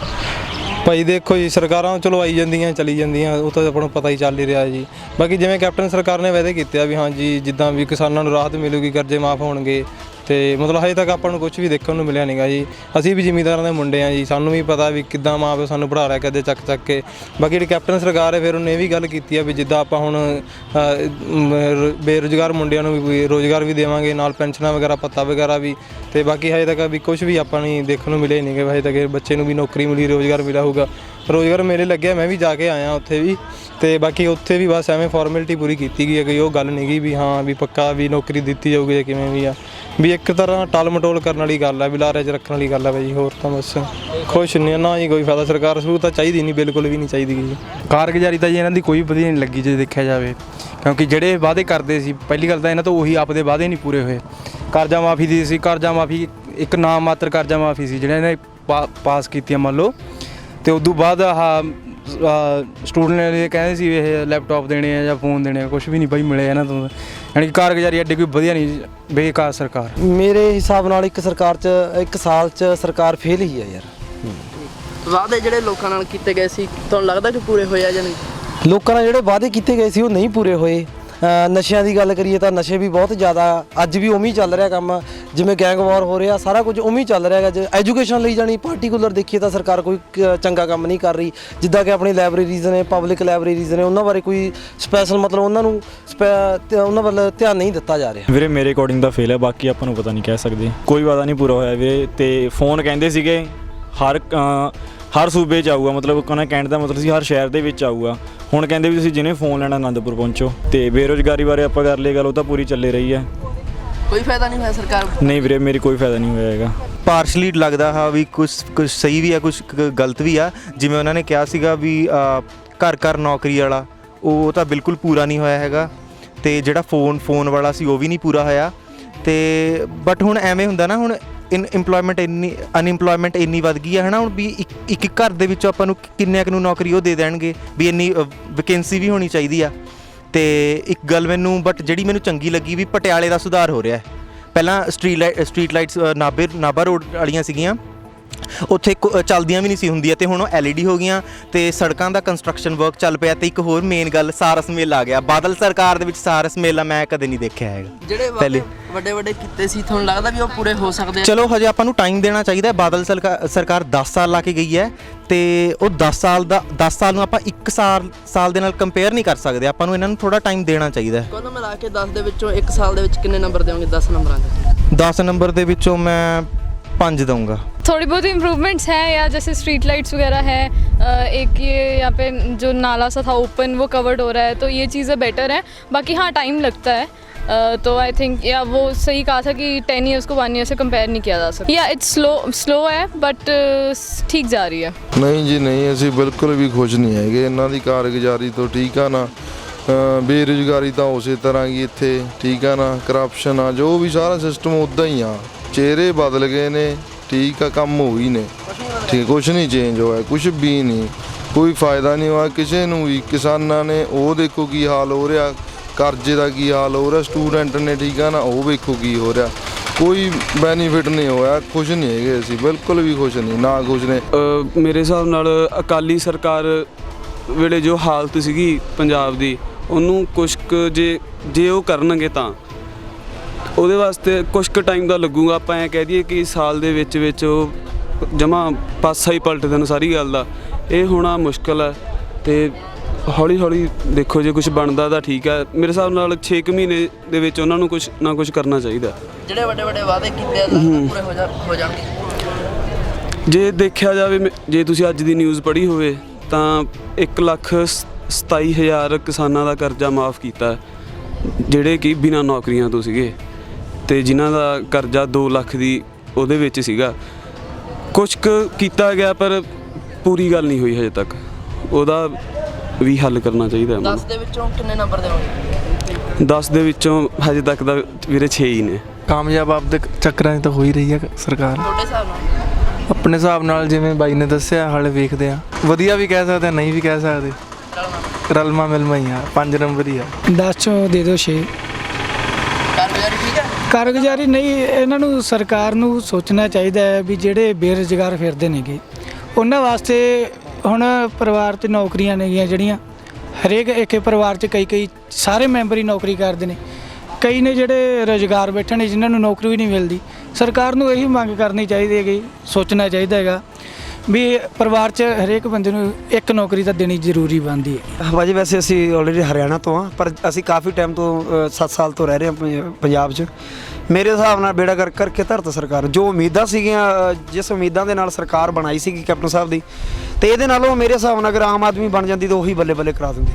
ਭਾਈ ਦੇਖੋ ਜੀ ਸਰਕਾਰਾਂ ਚਲੋ ਆਈ ਜਾਂਦੀਆਂ ਚਲੀ ਜਾਂਦੀਆਂ ਉਹ ਤਾਂ ਆਪਾਂ ਨੂੰ ਪਤਾ ਹੀ ਚੱਲ ਹੀ ਰਿਹਾ ਜੀ। ਬਾਕੀ ਜਿਵੇਂ ਕੈਪਟਨ ਸਰਕਾਰ ਨੇ ਵਾਅਦੇ ਕੀਤੇ ਆ ਵੀ ਹਾਂ ਜੀ ਜਿੱਦਾਂ ਵੀ ਕਿਸਾਨਾਂ ਨੂੰ ਰਾਹਤ ਮਿਲੂਗੀ ਕਰਜ਼ੇ ਮਾਫ ਹੋਣਗੇ ਤੇ ਮਤਲਬ ਹਜੇ ਤੱਕ ਆਪਾਂ ਨੂੰ ਕੁਝ ਵੀ ਦੇਖਣ ਨੂੰ ਮਿਲਿਆ ਨਹੀਂਗਾ ਜੀ। ਅਸੀਂ ਵੀ ਜ਼ਿਮੀਂਦਾਰਾਂ ਦੇ ਮੁੰਡੇ ਆ ਜੀ। ਸਾਨੂੰ ਵੀ ਪਤਾ ਵੀ ਕਿੱਦਾਂ ਮਾਂ ਪਿਓ ਸਾਨੂੰ ਪੜ੍ਹਾ ਰਿਹਾ ਕਦੇ ਚੱਕ ਚੱਕ ਕੇ। ਬਾਕੀ ਜਿਹੜੀ ਕੈਪਟਨ ਸਰਕਾਰ ਹੈ ਫਿਰ ਉਹਨੇ ਇਹ ਵੀ ਗੱਲ ਕੀਤੀ ਆ ਵੀ ਜਿੱਦਾਂ ਆਪਾਂ ਹੁਣ ਅ, ਬੇਰੁਜ਼ਗਾਰ ਮੁੰਡਿਆਂ ਨੂੰ ਵੀ ਰੋਜ਼ਗਾਰ ਵੀ ਦੇਵਾਂਗੇ ਨਾਲ ਪੈਨਸ਼ਨਾਂ ਵਗੈਰਾ ਪੱਤਾ ਵਗੈਰਾ ਵੀ। ਤੇ ਬਾਕੀ ਹਜੇ ਤੱਕ ਵੀ ਕੁਝ ਵੀ ਆਪਾਂ ਨੂੰ ਦੇਖਣ ਨੂੰ ਮਿਲੇ ਹੀ ਨਹੀਂਗਾ ਹਜੇ ਤੱਕ ਬੱਚੇ ਨੂੰ ਵੀ ਨੌਕਰੀ ਮਿਲੀ ਰੋਜ਼ਗਾਰ ਮਿਲਿਆ ਹੋਊਗਾ। ਰੋਜ਼ਗਾਰ ਮੇਲੇ ਲੱਗਿਆ ਮੈਂ ਵੀ ਜਾ ਕੇ ਆਇਆ ਉੱਥੇ ਵੀ। ਤੇ ਬਾਕੀ ਉੱਥੇ ਵੀ ਬਸ ਐਵੇਂ ਫਾਰਮੈਲਿਟੀ ਪੂਰੀ ਕੀਤੀ ਗਈ ਹੈ ਕਿ ਉਹ ਗੱਲ ਨਹੀਂ ਗਈ ਵੀ ਹਾਂ ਵੀ ਪੱਕਾ ਵੀ ਨੌਕਰੀ ਦਿੱਤੀ ਜਾਊਗੀ ਜਾਂ ਕਿਵੇਂ ਵੀ ਆ। ਵੀ ਇੱਕ ਤਰ੍ਹਾਂ ਟਾਲ ਮਟੋਲ ਕਰਨ ਵਾਲੀ ਗੱਲ ਹੈ ਵੀ ਲਾਰੇ 'ਚ ਰੱਖਣ ਵਾਲੀ ਗੱਲ ਆ ਬਈ ਹੋਰ ਤਾਂ ਬਸ ਖੁਸ਼ ਨਹੀਂ ਆ, ਨਾ ਹੀ ਕੋਈ ਫਾਇਦਾ ਸਰਕਾਰ ਸਬੂਤ ਤਾਂ ਚਾਹੀਦੀ ਨਹੀਂ ਬਿਲਕੁਲ ਵੀ ਨਹੀਂ ਚਾਹੀਦੀ ਜੀ। ਕਾਰਗੁਜ਼ਾਰੀ ਤਾਂ ਜੀ ਇਹਨਾਂ ਦੀ ਕੋਈ ਵਧੀਆ ਨਹੀਂ ਲੱਗੀ ਜੇ ਦੇਖਿਆ ਜਾਵੇ ਕਿਉਂਕਿ ਜਿਹੜੇ ਵਾਅਦੇ ਕਰਦੇ ਸੀ ਪਹਿਲੀ ਗੱਲ ਤਾਂ ਇਹਨਾਂ ਤੋਂ ਉਹੀ ਆਪਦੇ ਵਾਅਦੇ ਨਹੀਂ ਪੂਰੇ ਹੋਏ। ਕਰਜ਼ਾ ਮਾਫੀ ਦੀ ਸੀ ਕਰਜ਼ਾ ਮਾਫੀ ਇੱਕ ਨਾਮ ਮਾਤਰ ਕਰਜ਼ਾ ਮਾਫੀ ਸੀ ਜਿਹੜਾ ਇਹਨੇ ਪਾ- ਪਾਸ ਕੀਤੀ ਆ ਮੰਨ ਲਓ। ਤੇ ਤੋਂ ਬਾਅਦ ਆਹ ਸਟੂਡੈਂਟ ਨੇ ਕਹਿੰਦੇ ਸੀ ਵੀ ਇਹ ਲੈਪਟਾਪ ਦੇਣੇ ਆ ਜਾਂ ਫੋਨ ਦੇਣੇ ਆ ਕੁਝ ਵੀ ਨਹੀਂ ਬਾਈ ਮਿਲੇ ਇਹਨਾਂ ਤੋਂ। ਯਾਨੀ ਕਿ ਕਾਰਗੁਜ਼ਾਰੀ ਐਡੀ ਕੋਈ ਵਧੀਆ ਨਹੀਂ ਬੇਕਾਰ ਸਰਕਾਰ। ਮੇਰੇ ਹਿਸਾਬ ਨਾਲ ਇੱਕ ਸਰਕਾਰ 'ਚ ਇੱਕ ਸਾਲ 'ਚ ਸਰਕਾਰ ਫੇਲ ਹੀ ਆ ਯਾਰ। ਵਾਅਦੇ ਜਿਹੜੇ ਲੋਕਾਂ ਨਾਲ ਕੀਤੇ ਗਏ ਸੀ ਤੁਹਾਨੂੰ ਲੱਗਦਾ ਕਿ ਪੂਰੇ ਹੋਏ ਆ ਜਾਂ ਨਹੀਂ? ਲੋਕਾਂ ਨਾਲ ਜਿਹੜੇ ਵਾਅਦੇ ਕੀਤੇ ਗਏ ਸੀ ਉਹ ਨਹੀਂ ਪੂਰੇ ਹੋਏ। ਨਸ਼ਿਆਂ ਦੀ ਗੱਲ ਕਰੀਏ ਤਾਂ ਨਸ਼ੇ ਵੀ ਬਹੁਤ ਜ਼ਿਆਦਾ ਅੱਜ ਵੀ ਉਵੇਂ ਹੀ ਚੱਲ ਰਿਹਾ ਕੰਮ ਜਿਵੇਂ ਗੈਂਗ ਵਾਰ ਹੋ ਰਿਹਾ ਸਾਰਾ ਕੁਝ ਉਵੇਂ ਹੀ ਚੱਲ ਰਿਹਾ ਹੈਗਾ ਜੇ ਐਜੂਕੇਸ਼ਨ ਲਈ ਜਾਣੀ ਪਾਰਟਿਕੂਲਰ ਦੇਖੀਏ ਤਾਂ ਸਰਕਾਰ ਕੋਈ ਕ- ਚੰਗਾ ਕੰਮ ਨਹੀਂ ਕਰ ਰਹੀ ਜਿੱਦਾਂ ਕਿ ਆਪਣੀ ਲਾਇਬ੍ਰੇਰੀਜ਼ ਨੇ ਪਬਲਿਕ ਲਾਇਬ੍ਰੇਰੀਜ਼ ਨੇ ਉਹਨਾਂ ਬਾਰੇ ਕੋਈ ਸਪੈਸ਼ਲ ਮਤਲਬ ਉਹਨਾਂ ਨੂੰ ਸਪੈ- ਤੇ ਉਹਨਾਂ ਵੱਲ ਧਿਆਨ ਨਹੀਂ ਦਿੱਤਾ ਜਾ ਰਿਹਾ। ਵੀਰੇ ਮੇਰੇ ਅਕੋਰਡਿੰਗ ਤਾਂ ਫੇਲ ਹੈ ਬਾਕੀ ਆਪਾਂ ਨੂੰ ਪਤਾ ਨਹੀਂ ਕਹਿ ਸਕਦੇ। ਕੋਈ ਵਾਦਾ ਨਹੀਂ ਪੂਰਾ ਹੋਇਆ ਵੀਰੇ ਤੇ ਫੋਨ ਕਹਿੰਦੇ ਸੀਗੇ ਹਰ ਅ, ਹਰ ਸੂਬੇ 'ਚ ਆਊਗਾ ਮਤਲਬ ਕਹਿੰਦਾ ਕਹਿਣ ਦਾ ਮਤਲਬ ਸੀ ਹਰ ਸ਼ਹਿਰ ਦੇ ਵਿੱਚ ਆਊਗਾ। ਹੁਣ ਕਹਿੰਦੇ ਵੀ ਤੁਸੀਂ ਜਿਹਨੇ ਫੋਨ ਲੈਣਾ ਆਨੰਦਪੁਰ ਪਹੁੰਚੋ ਤੇ ਬੇਰੋਜ਼ਗਾਰੀ ਬਾਰੇ ਆਪਾਂ ਕਰ ਲਈ ਗੱਲ ਉਹ ਤਾਂ ਪੂਰੀ ਚੱਲੇ ਰਹੀ ਹੈ। ਕੋਈ ਫਾਇਦਾ ਨਹੀਂ ਹੋਇਆ ਸਰਕਾਰ ਨਹੀਂ ਵੀਰੇ ਮੇਰੀ ਕੋਈ ਫਾਇਦਾ ਨਹੀਂ ਹੋਇਆ ਹੈਗਾ। ਪਾਰਸ਼ਲੀ ਲੱਗਦਾ ਹਾਂ ਵੀ ਕੁਝ ਕੁਝ ਸਹੀ ਵੀ ਆ ਕੁਝ ਗਲਤ ਵੀ ਆ। ਜਿਵੇਂ ਉਹਨਾਂ ਨੇ ਕਿਹਾ ਸੀਗਾ ਵੀ ਘਰ ਘਰ ਨੌਕਰੀ ਵਾਲਾ ਉਹ ਤਾਂ ਬਿਲਕੁਲ ਪੂਰਾ ਨਹੀਂ ਹੋਇਆ ਹੈਗਾ। ਤੇ ਜਿਹੜਾ ਫੋਨ ਫੋਨ ਵਾਲਾ ਸੀ ਉਹ ਵੀ ਨਹੀਂ ਪੂਰਾ ਹੋਇਆ। ਤੇ ਬਟ ਹੁਣ ਐਵੇਂ ਹੁੰਦਾ ਨਾ ਹੁਣ ਇਨ ਇੰਨੀ ਅਨਇੰਪਲੋਇਮੈਂਟ ਇੰਨੀ ਵੱਧ ਗਈ ਹੈ, ਹਨਾ? ਹੁਣ ਵੀ ਇੱਕ ਇੱਕ ਘਰ ਦੇ ਵਿੱਚੋਂ ਆਪਾਂ ਨੂੰ ਕਿੰਨਿਆਂ ਕੁ ਨੂੰ ਨੌਕਰੀ ਉਹ ਦੇ ਦੇਣਗੇ, ਵੀ ਇੰਨੀ ਵੈਕੈਂਸੀ ਵੀ ਹੋਣੀ ਚਾਹੀਦੀ ਆ। ਤੇ ਇੱਕ ਗੱਲ ਮੈਨੂੰ ਬਟ ਜਿਹੜੀ ਮੈਨੂੰ ਚੰਗੀ ਲੱਗੀ ਵੀ ਪਟਿਆਲੇ ਦਾ ਸੁਧਾਰ ਹੋ ਰਿਹਾ ਹੈ। ਪਹਿਲਾਂ ਸਟਰੀਟ ਲਾਈਟ ਸਟਰੀਟ ਲਾਈਟਸ ਨਾਬੇ ਨਾਭਾ ਰੋਡ ਵਾਲੀਆਂ ਸੀਗੀਆਂ। ਉੱਥੇ ਕੋ- ਅ, ਚੱਲਦੀਆਂ ਵੀ ਨਹੀਂ ਸੀ ਹੁੰਦੀਆਂ ਤੇ ਹੁਣ ਉਹ LED ਹੋ ਗਈਆਂ ਤੇ ਸੜਕਾਂ ਦਾ ਕੰਸਟਰਕਸ਼ਨ ਵਰਕ ਚੱਲ ਪਿਆ ਤੇ ਇੱਕ ਹੋਰ ਮੇਨ ਗੱਲ ਸਾਰਸ ਮੇਲਾ ਆ ਗਿਆ। ਬਾਦਲ ਸਰਕਾਰ ਦੇ ਵਿੱਚ ਸਾਰਸ ਮੇਲਾ ਮੈਂ ਕਦੇ ਨਹੀਂ ਦੇਖਿਆ ਹੈਗਾ। ਜਿਹੜੇ ਪਹਿਲੇ। ਵੱਡੇ ਵੱਡੇ ਕੀਤੇ ਸੀ ਤੁਹਾਨੂੰ ਲੱਗਦਾ ਵੀ ਉਹ ਪੂਰੇ ਹੋ ਸਕਦੇ ਆ? ਚਲੋ ਹਜੇ ਆਪਾਂ ਨੂੰ ਟਾਈਮ ਦੇਣਾ ਚਾਹੀਦਾ ਹੈ। ਬਾਦਲ ਸਰਕਾ- ਸਰਕਾਰ 10 ਸਾਲ ਲਾ ਕੇ ਗਈ ਹੈ ਤੇ ਉਹ 10 ਸਾਲ ਦਾ 10 ਸਾਲ ਨੂੰ ਆਪਾਂ 1 ਸਾਲ ਸਾਲ ਦੇ ਨਾਲ ਕੰਪੇਅਰ ਨਹੀਂ ਕਰ ਸਕਦੇ। ਆਪਾਂ ਨੂੰ ਇਹਨਾਂ ਨੂੰ ਥੋੜਾ ਟਾਈਮ ਦੇਣਾ ਚਾਹੀਦਾ ਹੈ। ਕੋਲ ਮਿਲਾ ਕੇ 10 ਦੇ ਵਿੱਚੋਂ 1 ਸਾਲ ਦੇ ਵਿੱਚ ਕਿੰਨੇ ਨੰਬਰ ਦੇਵੋਗੇ? 10 ਨੰਬਰਾਂ ਦੇ 10 ਨੰਬਰ ਦੇ ਵਿੱਚੋਂ ਮੈਂ 5 ਦਊਂਗਾ। थोड़ी बहुत इम्प्रूवमेंट्स हैं या जैसे स्ट्रीट लाइट्स वगैरह है अ, एक ये यहाँ पे जो नाला सा था ओपन वो कवर्ड हो रहा है तो ये चीज़ें बेटर हैं बाकी हाँ टाइम लगता है अ, तो आई थिंक या वो सही कहा था कि टेन ईयर्स को वन ईयर से कंपेयर नहीं किया जा सकता या इट्स स्लो स्लो है बट ठीक जा रही है ਨਹੀਂ ਜੀ ਨਹੀਂ ਅਸੀਂ ਬਿਲਕੁਲ ਵੀ ਖੁਸ਼ ਨਹੀਂ ਹੈਗੇ ਇਹਨਾਂ ਦੀ ਕਾਰਗੁਜ਼ਾਰੀ ਤੋਂ ਠੀਕ ਆ ਨਾ ਅ, ਬੇਰੁਜ਼ਗਾਰੀ ਤਾਂ ਉਸੇ ਤਰ੍ਹਾਂ ਹੀ ਇੱਥੇ ਠੀਕ ਆ ਨਾ ਕਰਪਸ਼ਨ ਆ ਜੋ ਵੀ ਸਾਰਾ ਸਿਸਟਮ ਉਦਾਂ ਹੀ ਆ ਚਿਹਰੇ ਬਦਲ ਗਏ ਨੇ ਠੀਕ ਆ ਕੰਮ ਹੋਈ ਨੇ। ਠੀਕ ਕੁਝ ਨਹੀਂ ਚੇਂਜ ਹੋਇਆ ਕੁਝ ਵੀ ਨਹੀਂ। ਕੋਈ ਫਾਇਦਾ ਨਹੀਂ ਹੋਇਆ ਕਿਸੇ ਨੂੰ ਵੀ। ਕਿਸਾਨਾਂ ਨੇ ਉਹ ਦੇਖੋ ਕੀ ਹਾਲ ਹੋ ਰਿਹਾ ਕਰਜ਼ੇ ਦਾ ਕੀ ਹਾਲ ਹੋ ਰਿਹਾ ਸਟੂਡੈਂਟ ਨੇ ਠੀਕ ਆ ਨਾ ਉਹ ਵੇਖੋ ਕੀ ਹੋ ਰਿਹਾ। ਕੋਈ ਬੈਨੀਫਿਟ ਨਹੀਂ ਹੋਇਆ ਖੁਸ਼ ਨਹੀਂ ਹੈਗੇ ਅਸੀਂ ਬਿਲਕੁਲ ਵੀ ਖੁਸ਼ ਨਹੀਂ ਨਾ ਖੁਸ਼ ਨੇ। ਅ, ਮੇਰੇ ਹਿਸਾਬ ਨਾਲ ਅਕਾਲੀ ਸਰਕਾਰ ਵੇਲੇ ਜੋ ਹਾਲਤ ਸੀਗੀ ਪੰਜਾਬ ਦੀ ਉਹਨੂੰ ਕੁਛ ਕੁ ਜੇ ਜੇ ਉਹ ਕਰਨਗੇ ਤਾਂ। ਉਹਦੇ ਵਾਸਤੇ ਕੁਛ ਕੁ ਟਾਈਮ ਦਾ ਲੱਗੂਗਾ ਆਪਾਂ ਐ ਕਹਿ ਦਈਏ ਕਿ ਸਾਲ ਦੇ ਵਿੱਚ ਵਿੱਚ ਉਹ ਜਮਾ ਪਾਸਾ ਹੀ ਪਲਟ ਦੇਣ ਸਾਰੀ ਗੱਲ ਦਾ। ਇਹ ਹੋਣਾ ਮੁਸ਼ਕਲ ਹੈ ਤੇ ਹੌਲੀ ਹੌਲੀ ਦੇਖੋ ਜੇ ਕੁਝ ਬਣਦਾ ਤਾਂ ਠੀਕ ਹੈ। ਮੇਰੇ ਹਿਸਾਬ ਨਾਲ 6 ਮਹੀਨੇ ਦੇ ਵਿੱਚ ਉਹਨਾਂ ਨੂੰ ਕੁਝ ਨਾ ਕੁਝ ਕਰਨਾ ਚਾਹੀਦਾ। ਜਿਹੜੇ ਵੱਡੇ ਵੱਡੇ ਵਾਅਦੇ ਕੀਤੇ ਆ ਲੱਗਦਾ ਪੂਰੇ ਹੋ ਜਾ ਹੋ ਜਾਣਗੇ। ਜੇ ਦੇਖਿਆ ਜਾਵੇ ਜੇ ਤੁਸੀਂ ਅੱਜ ਦੀ ਨਿਊਜ਼ ਪੜ੍ਹੀ ਹੋਵੇ ਤਾਂ 1 ਲੱਖ ਸ- ਸਤਾਈ ਹਜ਼ਾਰ ਕਿਸਾਨਾਂ ਦਾ ਕਰਜ਼ਾ ਮਾਫ ਕੀਤਾ। ਜਿਹੜੇ ਕਿ ਬਿਨਾਂ ਨੌਕਰੀਆਂ ਤੋਂ ਸੀਗੇ। ਤੇ ਜਿਨ੍ਹਾਂ ਦਾ ਕਰਜ਼ਾ 2 ਲੱਖ ਦੀ ਉਹਦੇ ਵਿੱਚ ਸੀਗਾ। ਕੁਝ ਕੁ ਕੀਤਾ ਗਿਆ ਪਰ ਪੂਰੀ ਗੱਲ ਨਹੀਂ ਹੋਈ ਹਜੇ ਤੱਕ। ਉਹਦਾ ਵੀ ਹੱਲ ਕਰਨਾ ਚਾਹੀਦਾ ਹੈ 10 ਦੇ ਵਿੱਚੋਂ ਕਿੰਨੇ ਨੰਬਰ ਦੇਵੋਗੇ 10 ਦੇ ਵਿੱਚੋਂ ਹਜੇ ਤੱਕ ਦਾ ਵੀਰੇ 6 ਹੀ ਨੇ। ਕਾਮਯਾਬ ਆਪਦੇ ਚੱਕਰਾਂ 'ਚ ਤਾਂ ਹੋ ਹੀ ਰਹੀ ਹੈ ਸਰਕਾਰ। ਤੁਹਾਡੇ ਹਿਸਾਬ ਨਾਲ? ਆਪਣੇ ਹਿਸਾਬ ਨਾਲ ਜਿਵੇਂ ਬਾਈ ਨੇ ਦੱਸਿਆ ਹਾਲੇ ਵੇਖਦੇ ਆ ਵਧੀਆ ਵੀ ਕਹਿ ਸਕਦੇ ਆ ਨਹੀਂ ਵੀ ਕਹਿ ਸਕਦੇ। ਰਲਮਾ। ਮਿਲਮਾ ਹੀ ਆ 5 ਨੰਬਰ ਹੀ ਆ। 10 ਚੋਂ ਦੇ ਦਿਓ 6 ਕਾਰਗੁਜ਼ਾਰੀ ਠੀਕ ਹੈ ਕਾਰਗੁਜ਼ਾਰੀ ਨਹੀਂ, ਇਹਨਾਂ ਨੂੰ ਸਰਕਾਰ ਨੂੰ ਸੋਚਣਾ ਚਾਹੀਦਾ ਹੈ ਵੀ ਜਿਹੜੇ ਬੇਰੁਜ਼ਗਾਰ ਫਿਰਦੇ ਨੇਗੇ, ਉਹਨਾਂ ਵਾਸਤੇ ਹੁਣ ਪਰਿਵਾਰ 'ਚ ਨੌਕਰੀਆਂ ਨੇਗੀਆਂ ਜਿਹੜੀਆਂ, ਹਰੇਕ ਇੱਕ ਪਰਿਵਾਰ 'ਚ ਕਈ ਕਈ ਸਾਰੇ ਮੈਂਬਰ ਹੀ ਨੌਕਰੀ ਕਰਦੇ ਨੇ। ਕਈ ਨੇ ਜਿਹੜੇ ਰੁਜ਼ਗਾਰ ਬੈਠੇ ਨੇ, ਜਿਨ੍ਹਾਂ ਨੂੰ ਨੌਕਰੀ ਵੀ ਨਹੀਂ ਮਿਲਦੀ। ਸਰਕਾਰ ਨੂੰ ਇਹੀ ਮੰਗ ਕਰਨੀ ਚਾਹੀਦੀ ਹੈਗੀ ਸੋਚਣਾ ਚਾਹੀਦਾ ਹੈਗਾ ਵੀ ਪਰਿਵਾਰ 'ਚ ਹਰੇਕ ਬੰਦੇ ਨੂੰ ਇੱਕ ਨੌਕਰੀ ਤਾਂ ਦੇਣੀ ਜ਼ਰੂਰੀ ਬਣਦੀ ਹੈ। ਭਾਜੀ ਵੈਸੇ ਅਸੀਂ ਆਲਰੇਡੀ ਹਰਿਆਣਾ ਤੋਂ ਆ ਪਰ ਅਸੀਂ ਕਾਫੀ ਟਾਈਮ ਤੋਂ 7 ਸਾਲ ਤੋਂ ਰਹਿ ਰਹੇ ਹਾਂ ਪੰਜਾਬ 'ਚ। ਮੇਰੇ ਹਿਸਾਬ ਨਾਲ ਬੇੜਾ ਕਰ, ਕਰਕੇ ਧਰਤ ਸਰਕਾਰ। ਜੋ ਉਮੀਦਾਂ ਸੀਗੀਆਂ ਜਿਸ ਉਮੀਦਾਂ ਦੇ ਨਾਲ ਸਰਕਾਰ ਬਣਾਈ ਸੀਗੀ ਕੈਪਟਨ ਸਾਹਿਬ ਦੀ, ਤੇ ਇਹਦੇ ਨਾਲੋਂ ਮੇਰੇ ਹਿਸਾਬ ਨਾਲ ਅਗਰ ਆਮ ਆਦਮੀ ਬਣ ਜਾਂਦੀ, ਤਾਂ ਉਹੀ ਬੱਲੇ ਬੱਲੇ ਕਰਾ ਦਿੰਦੀ।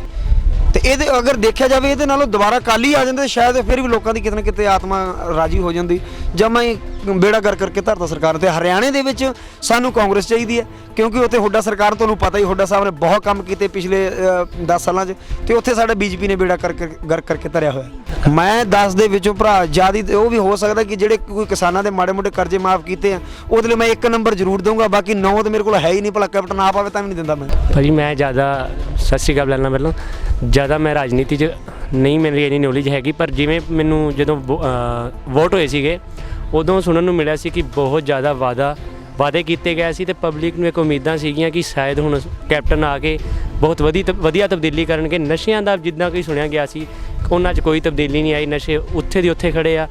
ਤੇ ਇਹਦੇ ਅਗਰ ਦੇਖਿਆ ਜਾਵੇ ਇਹਦੇ ਨਾਲੋਂ ਦੁਬਾਰਾ ਕਾਲੀ ਆ ਜਾਂਦੇ, ਸ਼ਾਇਦ ਫਿਰ ਵੀ ਲੋਕਾਂ ਦੀ ਕਿਤੇ ਨਾ ਕਿਤੇ ਆਤਮਾ ਰਾਜੀ ਹੋ ਜਾਂਦੀ। ਜਮਾਂ ਹੀ ਬੇੜਾ ਕਰ ਕਰਕੇ ਧਰਤਾ ਸਰਕਾਰ ਤੇ, ਹਰਿਆਣੇ ਦੇ ਵਿੱਚ ਸਾਨੂੰ ਕਾਂਗਰਸ ਚਾਹੀਦੀ ਹੈ, ਕਿਉਂਕਿ ਉੱਥੇ ਹੁੱਡਾ ਸਰਕਾਰ ਤੁਹਾਨੂੰ ਪਤਾ ਹੀ, ਹੁੱਡਾ ਸਾਹਿਬ ਨੇ ਬਹੁਤ ਕੰਮ ਕੀਤੇ ਪਿਛਲੇ 10 ਸਾਲਾਂ 'ਚ, ਤੇ ਉੱਥੇ ਸਾਡੇ ਬੀਜੇਪੀ ਨੇ ਬੇੜਾ ਕਰ ਗਰ ਕਰਕੇ ਧਰਿਆ ਹੋਇਆ। ਮੈਂ 10 ਦੇ ਵਿੱਚੋਂ ਭਰਾ ਜਿਆਦੀ ਉਹ ਵੀ ਹੋ ਸਕਦਾ ਕਿ ਜਿਹੜੇ ਕੋਈ ਕਿਸਾਨਾਂ ਦੇ ਮਾੜੇ ਮੋਟੇ ਕਰਜ਼ੇ ਮਾਫ ਕੀਤੇ ਆ, ਉਹਦੇ ਲਈ ਮੈਂ ਇੱਕ ਨੰਬਰ ਜ਼ਰੂਰ ਦਊਂਗਾ, ਬਾਕੀ 9 ਤੇ ਮੇਰੇ ਕੋਲ ਹੈ ਹੀ ਨਹੀਂ ਭਲਾ ਕੈਪਟਨ ਆਪ ਆਵੇ ਤਾਂ ਵੀ ਨਹੀਂ ਦਿੰਦਾ ਮੈਂ। ਭਾਜੀ, ਮੈਂ ਜ਼ਿਆਦਾ, ਸਤਿ ਸ਼੍ਰੀ ਅਕਾਲ ਲੈਣਾ ਪਹਿਲਾਂ। ਜ਼ਿਆਦਾ ਮੈਂ ਰਾਜਨੀਤੀ 'ਚ ਨਹੀਂ ਮੇਰੀ ਇੰਨੀ ਨੌਲੇਜ ਹੈਗੀ ਪਰ ਜਿਵੇਂ ਮੈਨੂੰ ਜਦੋਂ ਵੋਟ ਹੋਏ ਸੀਗੇ ਉਦੋਂ ਸੁਣਨ ਨੂੰ ਮਿਲਿਆ ਸੀ ਕਿ ਬਹੁਤ ਜ਼ਿਆਦਾ ਵਾਦਾ ਵਾਅਦੇ ਕੀਤੇ ਗਏ ਸੀ ਤੇ ਪਬਲਿਕ ਨੂੰ ਇੱਕ ਉਮੀਦਾਂ ਸੀਗੀਆਂ ਕਿ ਸ਼ਾਇਦ ਹੁਣ ਕੈਪਟਨ ਆ ਕੇ ਬਹੁਤ ਵਧੀ ਵਧੀਆ ਤਬਦੀਲੀ ਕਰਨਗੇ। ਨਸ਼ਿਆਂ ਦਾ ਜਿੱਦਾਂ ਕੋਈ ਸੁਣਿਆ ਗਿਆ ਸੀ ਉਹਨਾਂ 'ਚ ਕੋਈ ਤਬਦੀਲੀ ਨਹੀਂ ਆਈ ਨਸ਼ੇ ਉੱਥੇ ਦੀ ਉੱਥੇ ਖੜੇ ਆ।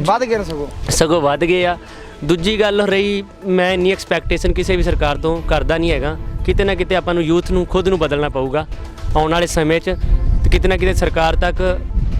ਵੱਧ ਗਏ ਸਗੋਂ। ਸਗੋਂ ਵੱਧ ਗਏ ਆ। ਦੂਜੀ ਗੱਲ ਰਹੀ ਮੈਂ ਇੰਨੀ ਐਕਸਪੈਕਟੇਸ਼ਨ ਕਿਸੇ ਵੀ ਸਰਕਾਰ ਤੋਂ ਕਰਦਾ ਨਹੀਂ ਹੈਗਾ। ਕਿਤੇ ਨਾ ਕਿਤੇ ਆਪਾਂ ਨੂੰ ਯੂਥ ਨੂੰ ਖੁਦ ਨੂੰ ਬਦਲਣਾ ਪਊਗਾ। ਆਉਣ ਵਾਲੇ ਸਮੇਂ 'ਚ ਕਿਤੇ ਨਾ ਕਿਤੇ ਸਰਕਾਰ ਤੱਕ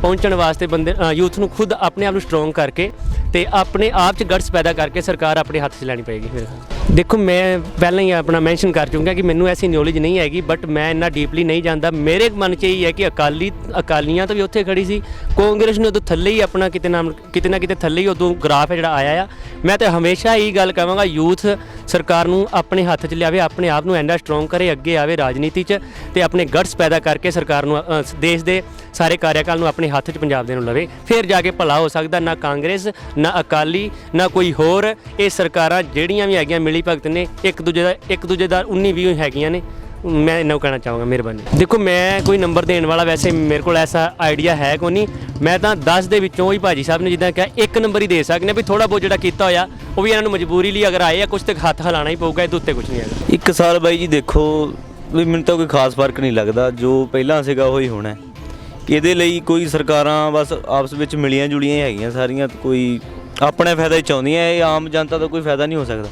ਪਹੁੰਚਣ ਵਾਸਤੇ ਬੰਦੇ ਯੂਥ ਨੂੰ ਖੁਦ ਆਪਣੇ ਆਪ ਨੂੰ ਸਟਰੋਂਗ ਕਰਕੇ ਤੇ ਆਪਣੇ ਆਪ 'ਚ ਗਟਸ ਪੈਦਾ ਕਰਕੇ ਸਰਕਾਰ ਆਪਣੇ ਹੱਥ 'ਚ ਲੈਣੀ ਪਏਗੀ ਮੇਰੇ ਖਿਆਲ ਦੇਖੋ, ਮੈਂ ਪਹਿਲਾਂ ਹੀ ਆਪਣਾ ਮੈਂਸ਼ਨ ਕਰ ਚੁੱਕਾ ਕਿ ਮੈਨੂੰ ਐਸੀ ਨੌਲੇਜ ਨਹੀਂ ਹੈਗੀ ਬਟ ਮੈਂ ਇੰਨਾ ਡੀਪਲੀ ਨਹੀਂ ਜਾਣਦਾ। ਮੇਰੇ ਮਨ 'ਚ ਇਹ ਹੈ ਕਿ ਅਕਾਲੀ, ਅਕਾਲੀਆਂ ਤਾਂ ਵੀ ਉੱਥੇ ਖੜੀ ਸੀ। ਕਾਂਗਰਸ ਨੇ ਉਦੋਂ ਥੱਲੇ ਹੀ ਆਪਣਾ ਕਿਤੇ ਨਾ ਕਿਤੇ ਨਾ ਕਿਤੇ ਥੱਲੇ ਹੀ ਉਦੋਂ ਗ੍ਰਾਫ ਹੈ ਜਿਹੜਾ ਆਇਆ ਆ। ਮੈਂ ਤਾਂ ਹਮੇਸ਼ਾ ਹੀ ਗੱਲ ਕਹਾਂਗਾ ਯੂਥ ਸਰਕਾਰ ਨੂੰ ਆਪਣੇ ਹੱਥ 'ਚ ਲਿਆਵੇ, ਆਪਣੇ ਆਪ ਨੂੰ ਐਂਡਾ ਸਟਰੋਂਗ ਕਰੇ, ਅੱਗੇ ਆਵੇ ਰਾਜਨੀਤੀ 'ਚ ਤੇ ਆਪਣੇ ਗਟਸ ਪੈਦਾ ਕਰਕੇ ਸਰਕਾਰ ਨੂੰ ਦੇਸ਼ ਦੇ ਸਾਰੇ ਕਾਰਜਕਾਲ ਨੂੰ ਆਪਣੇ ਹੱਥ 'ਚ ਪੰਜਾਬ ਦੇ ਨੂੰ ਲਵੇ। ਫਿਰ ਜਾ ਕੇ ਭਲਾ ਹੋ ਸਕਦਾ, ਨਾ ਕਾਂਗਰਸ, ਨਾ ਅਕਾਲੀ, ਨਾ ਕੋਈ ਹੋਰ। ਇਹ ਸਰਕਾਰਾਂ ਜਿਹੜੀਆਂ ਵੀ ਹੈਗੀਆਂ ਮਿਲੀ ਭਗਤ ਨੇ, ਇੱਕ ਦੂਜੇ ਦਾ, ਇੱਕ ਦੂਜੇ ਦਾ 19 20 ਹੈਗੀਆਂ ਨੇ। ਮੈਂ ਇਹਨਾਂ ਨੂੰ ਕਹਿਣਾ ਚਾਹਾਂਗਾ, ਮਿਹਰਬਾਨੀ। ਦੇਖੋ, ਮੈਂ ਕੋਈ ਨੰਬਰ ਦੇਣ ਵਾਲਾ ਵੈਸੇ ਮੇਰੇ ਕੋਲ ਐਸਾ ਆਈਡੀਆ ਹੈ ਕੋਈ ਨਹੀਂ। ਮੈਂ ਤਾਂ 10 ਦੇ ਵਿੱਚੋਂ ਹੀ ਭਾਜੀ ਸਾਹਿਬ ਨੇ ਜਿੱਦਾਂ ਕਿਹਾ, ਇੱਕ ਨੰਬਰ ਹੀ ਦੇ ਸਕਦੇ ਵੀ ਥੋੜਾ ਬਹੁਤ ਜਿਹੜਾ ਕੀਤਾ ਹੋਇਆ, ਉਹ ਵੀ ਇਹਨਾਂ ਨੂੰ ਮਜਬੂਰੀ ਲਈ ਅਗਰ ਆਏ ਆ ਕੁਝ ਤੇ ਹੱਥ ਹਿਲਾਣਾ ਹੀ ਪਊਗਾ, ਇਹਦੇ ਉੱਤੇ ਕੁਝ ਨਹੀਂ ਹੈਗਾ। ਇੱਕ ਸਾਲ ਬਾਈ ਜੀ ਦੇਖੋ, ਵੀ ਮੈਨੂੰ ਤਾਂ ਕੋਈ ਖਾਸ ਫ਼ਰਕ ਨਹੀਂ ਲੱਗਦਾ, ਜੋ ਪਹਿਲਾਂ ਸੀਗਾ ਉਹੀ ਹੋਣਾ ਇਹਦੇ ਲਈ ਕੋਈ ਸਰਕਾਰਾਂ ਬਸ ਆਪਸ ਵਿੱਚ ਮਿਲੀਆਂ ਜੁਲੀਆਂ ਹੈਗੀਆਂ ਸਾਰੀਆਂ, ਕੋਈ ਆਪਣੇ ਫਾਇਦਾ ਹੀ ਚਾਹੁੰਦੀਆਂ, ਇਹ ਆਮ ਜਨਤਾ ਦਾ ਕੋਈ ਫਾਇਦਾ ਨਹੀਂ ਹੋ ਸਕਦਾ।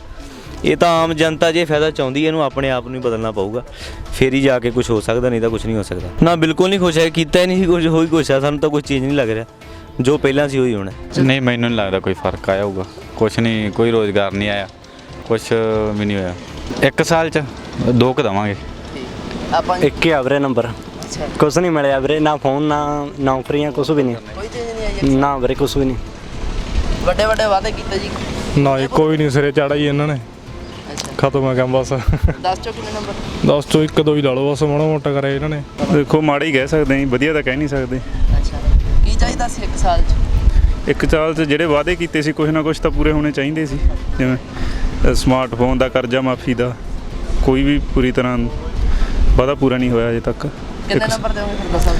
ਇਹ ਤਾਂ ਆਮ ਜਨਤਾ ਜੇ ਫਾਇਦਾ ਚਾਹੁੰਦੀ ਹੈ ਇਹਨੂੰ ਆਪਣੇ ਆਪ ਨੂੰ ਹੀ ਬਦਲਣਾ ਪਊਗਾ। ਫੇਰ ਹੀ ਜਾ ਕੇ ਕੁਝ ਹੋ ਸਕਦਾ ਨਹੀਂ ਤਾਂ ਕੁਝ ਨਹੀਂ ਹੋ ਸਕਦਾ। ਨਾ ਬਿਲਕੁਲ ਨਹੀਂ ਖੁਸ਼ ਹੈ ਕੀਤਾ ਹੀ ਨਹੀਂ ਕੁਝ ਹੋਈ ਕੁਛ ਹੈ ਸਾਨੂੰ ਤਾਂ ਕੋਈ ਚੀਜ਼ ਨਹੀਂ ਲੱਗ ਰਿਹਾ। ਜੋ ਪਹਿਲਾਂ ਸੀ ਉਹੀ ਹੋਣਾ ਨਹੀਂ ਮੈਨੂੰ ਨਹੀਂ ਲੱਗਦਾ ਕੋਈ ਫ਼ਰਕ ਆਇਆ ਹੋਊਗਾ। ਕੁਛ ਨਹੀਂ ਕੋਈ ਰੋਜ਼ਗਾਰ ਨਹੀਂ ਆਇਆ। ਕੁਛ ਵੀ ਨਹੀਂ ਹੋਇਆ। ਇੱਕ ਸਾਲ ਚ ਦੋ ਕੁ ਦਵਾਂਗੇ। ਆਪਾਂ ਇੱਕ ਹੀ ਆ ਵੀਰੇ ਨੰਬਰ ਕੁਛ ਨਹੀਂ ਮਿਲਿਆ ਵੀਰੇ ਨਾ ਫੋਨ ਨਾ ਨੌਕਰੀਆਂ ਕੁਛ ਵੀ ਨਹੀਂ। ਕੋਈ ਚੀਜ਼ ਨਹੀਂ ਆਈ ਨਾ ਵੀਰੇ ਕੁਛ ਵੀ ਨਹੀਂ। ਵੱਡੇ ਵੱਡੇ ਵਾਅਦੇ ਕੀਤੇ ਜੀ। ਨਾ ਜੀ ਕੋਈ ਨਹੀਂ ਸਿਰੇ ਚਾੜਾ ਜੀ ਇਹਨਾਂ ਨੇ। ਖਤਮ ਹੈ ਕੰਮ ਬਸ। 10 ਚੋਂ ਕਿੰਨੇ ਨੰਬਰ। 10 ਚੋਂ ਇੱਕ ਦੋ ਹੀ ਲਾ ਲਓ ਬਸ ਮਾੜਾ ਮੋਟਾ ਕਰੇ ਇਹਨਾਂ ਨੇ। ਦੇਖੋ ਮਾੜਾ ਹੀ ਕਹਿ ਸਕਦੇ ਹਾਂ ਜੀ, ਵਧੀਆ ਤਾਂ ਕਹਿ ਨਹੀਂ ਸਕਦੇ। ਅੱਛਾ। ਕੀ ਚਾਹੀਦਾ ਸੀ ਇੱਕ ਸਾਲ ਚ? ਇੱਕ ਚਾਲ 'ਚ ਜਿਹੜੇ ਵਾਅਦੇ ਕੀਤੇ ਸੀ ਕੁਝ ਨਾ ਕੁਝ ਤਾਂ ਪੂਰੇ ਹੋਣੇ ਚਾਹੀਦੇ ਸੀ। ਜਿਵੇਂ ਅ, ਸਮਾਰਟਫੋਨ ਦਾ ਕਰਜ਼ਾ ਮਾਫੀ ਦਾ ਕੋਈ ਵੀ ਪੂਰੀ ਤਰ੍ਹਾਂ ਵਾਅਦਾ ਪੂਰਾ ਨਹੀਂ ਹੋਇਆ ਅਜੇ ਤੱਕ। ਕਿੰਨੇ ਨੰਬਰ ਦੇਵੋਗੇ ਫਿਰ ਦੱਸੋ?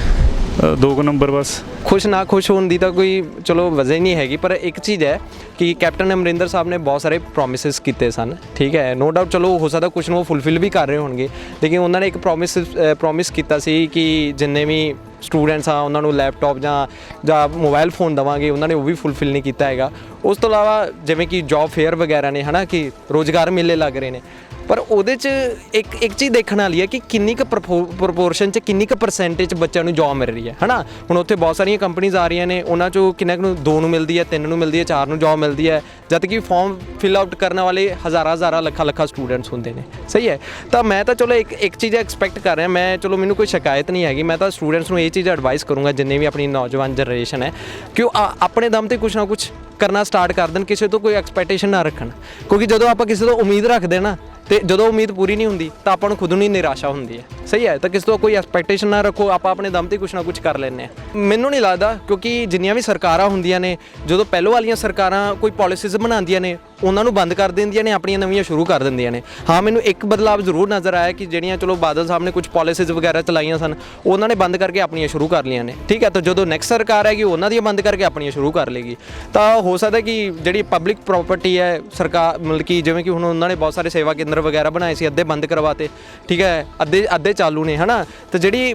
ਦੋ ਕੁ ਨੰਬਰ ਬਸ। ਖੁਸ਼ ਨਾ ਖੁਸ਼ ਹੋਣ ਦੀ ਤਾਂ ਕੋਈ ਚਲੋ ਵਜ੍ਹਾ ਹੀ ਨਹੀਂ ਹੈਗੀ, ਪਰ ਇੱਕ ਚੀਜ਼ ਹੈ ਕਿ ਕੈਪਟਨ ਅਮਰਿੰਦਰ ਸਾਹਿਬ ਨੇ ਬਹੁਤ ਸਾਰੇ ਪ੍ਰੋਮਿਸਸ ਕੀਤੇ ਸਨ, ਠੀਕ ਹੈ? ਨੋ ਡਾਊਟ ਚਲੋ ਹੋ ਸਕਦਾ ਕੁਝ ਨੂੰ ਉਹ ਫੁੱਲਫਿਲ ਵੀ ਕਰ ਰਹੇ ਹੋਣਗੇ, ਲੇਕਿਨ ਉਹਨਾਂ ਨੇ ਇੱਕ ਪ੍ਰੋਮਿਸ ਪ੍ਰੋਮਿਸ ਕੀਤਾ ਸੀ ਕਿ ਜਿੰਨੇ ਵੀ ਸਟੂਡੈਂਟਸ ਆ, ਉਹਨਾਂ ਨੂੰ ਲੈਪਟਾਪ ਜਾਂ ਜਾਂ ਮੋਬਾਈਲ ਫੋਨ ਦਵਾਂਗੇ, ਉਹਨਾਂ ਨੇ ਉਹ ਵੀ ਫੁੱਲਫਿਲ ਨਹੀਂ ਕੀਤਾ ਹੈਗਾ। ਉਸ ਤੋਂ ਇਲਾਵਾ ਜਿਵੇਂ ਕਿ ਜੌਬ ਫੇਅਰ ਵਗੈਰਾ ਨੇ, ਹਨਾ, ਕਿ ਰੋਜ਼ਗਾਰ ਮੇਲੇ ਲੱਗ ਰਹੇ ਨੇ ਪਰ ਉਹਦੇ 'ਚ ਇੱਕ ਇੱਕ ਚੀਜ਼ ਦੇਖਣ ਵਾਲੀ ਹੈ ਕਿ ਕਿੰਨੀ ਕੁ ਪ੍ਰਪੋਰਸ਼ਨ 'ਚ ਕਿੰਨੀ ਕੁ ਪਰਸੈਂਟੇਜ ਬੱਚਿਆਂ ਨੂੰ ਜੌਬ ਮਿਲ ਰਹੀ ਹੈ, ਹਨਾ? ਹੁਣ ਉੱਥੇ ਬਹੁਤ ਸਾਰੀਆਂ ਕੰਪਨੀਆਂ ਆ ਰਹੀਆਂ ਨੇ, ਉਹਨਾਂ 'ਚੋਂ ਕਿੰਨਾ ਕੁ ਨੂੰ ਦੋ ਨੂੰ ਮਿਲਦੀ ਹੈ, ਤਿੰਨ ਨੂੰ ਮਿਲਦੀ ਹੈ, ਚਾਰ ਨੂੰ ਜੌਬ ਮਿਲਦੀ ਹੈ, ਜਦ ਕਿ ਫਾਰਮ ਫਿਲ ਆਊਟ ਕਰਨ ਵਾਲੇ ਹਜ਼ਾਰਾਂ ਹਜ਼ਾਰਾਂ, ਲੱਖਾਂ ਲੱਖਾਂ ਸਟੂਡੈਂਟਸ ਹੁੰਦੇ ਨੇ, ਸਹੀ ਹੈ? ਤਾਂ ਮੈਂ ਤਾਂ ਚਲੋ ਇੱਕ ਇੱਕ ਚੀਜ਼ ਐਕਸਪੈਕਟ ਕਰ ਰਿਹਾ, ਮੈਂ ਚਲੋ ਮੈਨੂੰ ਕੋਈ ਸ਼ਿਕਾਇਤ ਨਹੀਂ ਹੈਗੀ, ਮੈਂ ਤਾਂ ਸਟੂਡੈਂਟਸ ਨੂੰ ਇਹ ਚੀਜ਼ ਐਡਵਾਈਸ ਕਰੂੰਗਾ, ਜਿੰਨੇ ਵੀ ਆਪਣੀ ਨੌਜਵਾਨ ਜਨਰੇਸ਼ਨ ਹੈ, ਕਿ ਉਹ ਆਪਣੇ ਦਮ ਤੇ ਕੁਝ ਨਾ ਕੁਝ ਕਰਨਾ ਸਟਾਰਟ ਕਰ ਦੇਣ, ਕਿਸੇ ਤੋਂ ਕੋਈ ਐਕਸਪੈਕਟੇਸ਼ਨ ਨਾ ਰੱਖਣ, ਕਿਉਂਕਿ ਜਦੋਂ ਆਪਾਂ ਕਿਸੇ ਤੋਂ ਉਮੀਦ ਰੱਖਦੇ ਨਾ ਤੇ ਜਦੋਂ ਉਮੀਦ ਪੂਰੀ ਨਹੀਂ ਹੁੰਦੀ, ਤਾਂ ਆਪਾਂ ਨੂੰ ਖੁਦ ਨੂੰ ਹੀ ਨਿਰਾਸ਼ਾ ਹੁੰਦੀ ਹੈ। ਸਹੀ ਹੈ, ਤਾਂ ਕਿਸੇ ਤੋਂ ਕੋਈ ਐਕਸਪੈਕਟੇਸ਼ਨ ਨਾ ਰੱਖੋ, ਆਪਾਂ ਆਪਣੇ ਦਮ ਤੇ ਕੁਝ ਨਾ ਕੁਝ ਕਰ ਲੈਂਦੇ ਆ ਮੈਨੂੰ ਨਹੀਂ ਲੱਗਦਾ, ਕਿਉਂਕਿ ਜਿੰਨੀਆਂ ਵੀ ਸਰਕਾਰਾਂ ਹੁੰਦੀਆਂ ਨੇ, ਜਦੋਂ ਪਹਿਲੋਂ ਵਾਲੀਆਂ ਸਰਕਾਰਾਂ ਕੋਈ ਪਾਲਿਸੀਜ਼ ਬਣਾਉਂਦੀਆਂ ਨੇ ਉਹਨਾਂ ਨੂੰ ਬੰਦ ਕਰ ਦਿੰਦੀਆਂ ਨੇ, ਆਪਣੀਆਂ ਨਵੀਆਂ ਸ਼ੁਰੂ ਕਰ ਦਿੰਦੀਆਂ ਨੇ। ਹਾਂ, ਮੈਨੂੰ ਇੱਕ ਬਦਲਾਅ ਜ਼ਰੂਰ ਨਜ਼ਰ ਆਇਆ ਕਿ ਜਿਹੜੀਆਂ, ਚਲੋ, ਬਾਦਲ ਸਾਹਿਬ ਨੇ ਕੁਝ ਪਾਲਿਸੀਜ਼ ਵਗੈਰਾ ਚਲਾਈਆਂ ਸਨ, ਉਹਨਾਂ ਨੇ ਬੰਦ ਕਰਕੇ ਆਪਣੀਆਂ ਸ਼ੁਰੂ ਕਰ ਲਈਆਂ ਨੇ। ਠੀਕ ਹੈ, ਤਾਂ ਜਦੋਂ ਨੈਕਸਟ ਸਰਕਾਰ ਆਏਗੀ, ਉਹਨਾਂ ਦੀਆਂ ਬੰਦ ਕਰਕੇ ਆਪਣੀਆਂ ਸ਼ੁਰੂ ਕਰ ਲੇਗੀ ਤਾਂ ਹੋ ਸਕਦਾ ਕਿ ਜਿਹੜੀ ਪਬਲਿਕ ਪ੍ਰਾਪਰਟੀ ਹੈ, ਸਰਕਾਰ, ਮਤਲਬ ਕਿ ਜਿਵੇਂ ਕਿ ਹੁਣ ਉਹਨਾਂ ਨੇ ਬਹੁਤ ਸਾਰੇ ਸੇਵਾ ਕੇਂਦਰ ਵਗੈਰਾ ਬਣਾਏ ਸੀ, ਅੱਧੇ ਬੰਦ ਕਰਵਾਤੇ। ਠੀਕ ਹੈ, ਅੱਧੇ ਅੱਧੇ ਚਾਲੂ ਨੇ, ਹਨਾ? ਤੇ ਜਿਹੜੀ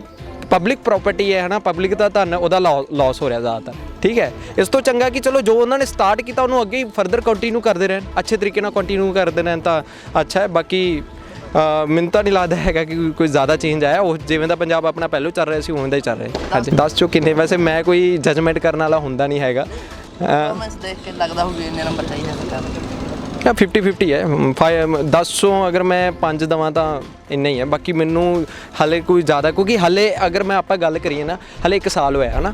ਪਬਲਿਕ ਪ੍ਰਾਪਰਟੀ ਹੈ, ਹਨਾ? ਪਬਲਿਕ ਦਾ ਧਨ, ਉਹਦਾ ਲਾਸ ਹੋ ਰਿਹਾ ਜ਼ਿਆਦਾਤਰ। ਠੀਕ ਹੈ? ਇਸ ਤੋਂ ਚੰਗਾ ਕਿ ਚਲੋ, ਜੋ ਉਹਨਾਂ ਨੇ ਸਟਾਰਟ ਕੀਤਾ, ਉਹਨੂੰ ਅੱਗੇ ਹੀ ਫਰਦਰ ਕੰਟੀਨਿਊ ਕਰਦੇ ਰਹਿਣ। ਅੱਛੇ ਤਰੀਕੇ ਨਾਲ ਕੰਟੀਨਿਊ ਕਰਦੇ ਰਹਿਣ ਤਾਂ ਅੱਛਾ ਹੈ। ਬਾਕੀ ਮੈਨੂੰ ਤਾਂ ਨਹੀਂ ਲੱਗਦਾ ਹੈਗਾ ਕਿ ਕੋਈ ਜ਼ਿਆਦਾ ਚੇਂਜ ਆਇਆ। ਉਹ ਜਿਵੇਂ ਦਾ ਪੰਜਾਬ ਆਪਣਾ ਪਹਿਲੋਂ ਚੱਲ ਰਿਹਾ ਸੀ, ਉਵੇਂ ਦਾ ਹੀ ਚੱਲ ਰਿਹਾ ਹਾਂਜੀ। 10 ਚੋਂ ਕਿੰਨੇ? ਵੈਸੇ ਮੈਂ ਕੋਈ ਜਜਮੈਂਟ ਕਰਨ ਵਾਲਾ ਹੁੰਦਾ ਨਹੀਂ ਹੈਗਾ। ਪਰਫਾਰਮੈਂਸ ਦੇਖ ਕੇ ਲੱਗਦਾ ਹੋਊ ਇੰਨੇ ਨੰਬਰ ਚਾਹੀਦੇ ਸਰਕਾਰ ਨੂੰ। ਨਾ 50 50 ਹੈ। 10 ਚੋਂ ਅਗਰ ਮੈਂ 5 ਦਵਾਂ ਤਾਂ ਇੰਨਾ ਹੀ ਹੈ। ਬਾਕੀ ਮੈਨੂੰ ਹਲੇ ਕੋਈ ਜ਼ਿਆਦਾ, ਕਿਉਂਕਿ ਹਲੇ ਅਗਰ ਮੈਂ ਆਪਾਂ ਗੱਲ ਕਰੀਏ ਨਾ, ਹਲੇ 1 ਸਾਲ ਹੋਇਆ ਹੈ ਨਾ।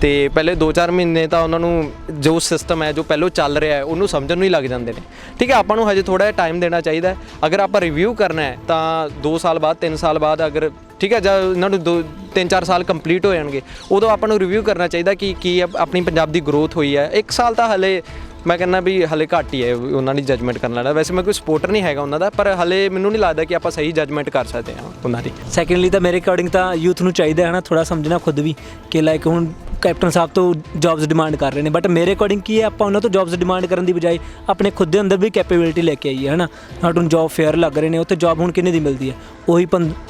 ਤੇ ਪਹਿਲੇ 2-4 ਮਹੀਨੇ ਤਾਂ ਉਹਨਾਂ ਨੂੰ ਜੋ ਸਿਸਟਮ ਹੈ, ਜੋ ਪਹਿਲਾਂ ਚੱਲ ਰਿਹਾ ਹੈ, ਉਹਨੂੰ ਸਮਝਣ ਨੂੰ ਹੀ ਲੱਗ ਜਾਂਦੇ ਨੇ। ਠੀਕ ਹੈ, ਆਪਾਂ ਨੂੰ ਹਜੇ ਥੋੜਾ ਜਿਹਾ ਟਾਈਮ ਦੇਣਾ ਚਾਹੀਦਾ ਹੈ। ਅਗਰ ਆਪਾਂ ਰਿਵਿਊ ਕਰਨਾ ਹੈ, ਤਾਂ 2 ਸਾਲ ਬਾਅਦ 3 ਸਾਲ ਬਾਅਦ ਅਗਰ, ਠੀਕ ਹੈ ਜਦ ਇਹਨਾਂ ਨੂੰ 2 3-4 ਸਾਲ ਕੰਪਲੀਟ ਹੋ ਜਾਣਗੇ, ਉਦੋਂ ਆਪਾਂ ਨੂੰ ਰਿਵਿਊ ਕਰਨਾ ਚਾਹੀਦਾ ਕਿ ਕੀ ਆਪਣੀ ਪੰਜਾਬ ਦੀ ਗਰੋਥ ਹੋਈ ਹੈ। 1 ਸਾਲ ਤਾਂ ਹਲੇ ਮੈਂ ਕਹਿੰਦਾ ਵੀ ਹਲੇ ਘੱਟ ਹੀ ਹੈ, ਉਹਨਾਂ ਦੀ ਜੱਜਮੈਂਟ ਕਰਨ ਵਾਲਾ। ਵੈਸੇ ਮੈਂ ਕੋਈ ਸਪੋਰਟਰ ਨਹੀਂ ਹੈਗਾ ਉਹਨਾਂ ਦਾ, ਪਰ ਹਲੇ ਮੈਨੂੰ ਨਹੀਂ ਲੱਗਦਾ ਕਿ ਆਪਾਂ ਸਹੀ ਜੱਜਮੈਂਟ ਕਰ ਸਕਦੇ ਹਾਂ ਉਹਨਾਂ ਦੀ। ਸੈਕੰਡਲੀ ਤਾਂ ਮੇਰੇ ਅਕੋਰਡਿੰਗ ਤਾਂ ਯੂਥ ਨੂੰ ਚਾਹੀਦਾ ਹੈ ਨਾ ਥੋੜਾ ਸਮਝਣਾ ਖੁਦ ਵੀ ਕਿ ਲਾਈਕ ਹੁਣ ਕੈਪਟਨ ਸਾਹਿਬ ਤੋਂ ਜੌਬਸ ਡਿਮਾਂਡ ਕਰ ਰਹੇ ਨੇ। ਬਟ ਮੇਰੇ ਅਕੋਰਡਿੰਗ ਕੀ ਹੈ, ਆਪਾਂ ਉਹਨਾਂ ਤੋਂ ਜੌਬਸ ਡਿਮਾਂਡ ਕਰਨ ਦੀ ਬਜਾਏ ਆਪਣੇ ਖੁਦ ਦੇ ਅੰਦਰ ਵੀ ਕੈਪੇਬਿਲਿਟੀ ਲੈ ਕੇ ਆਈਏ ਹਨਾ? ਸਾਡਾ ਹੁਣ ਜੌਬ ਫੇਅਰ ਲੱਗ ਰਹੇ ਨੇ, ਉੱਥੇ ਜੌਬ ਹੁਣ ਕਿੰਨੇ ਦੀ ਮਿਲਦੀ ਹੈ? ਉਹੀ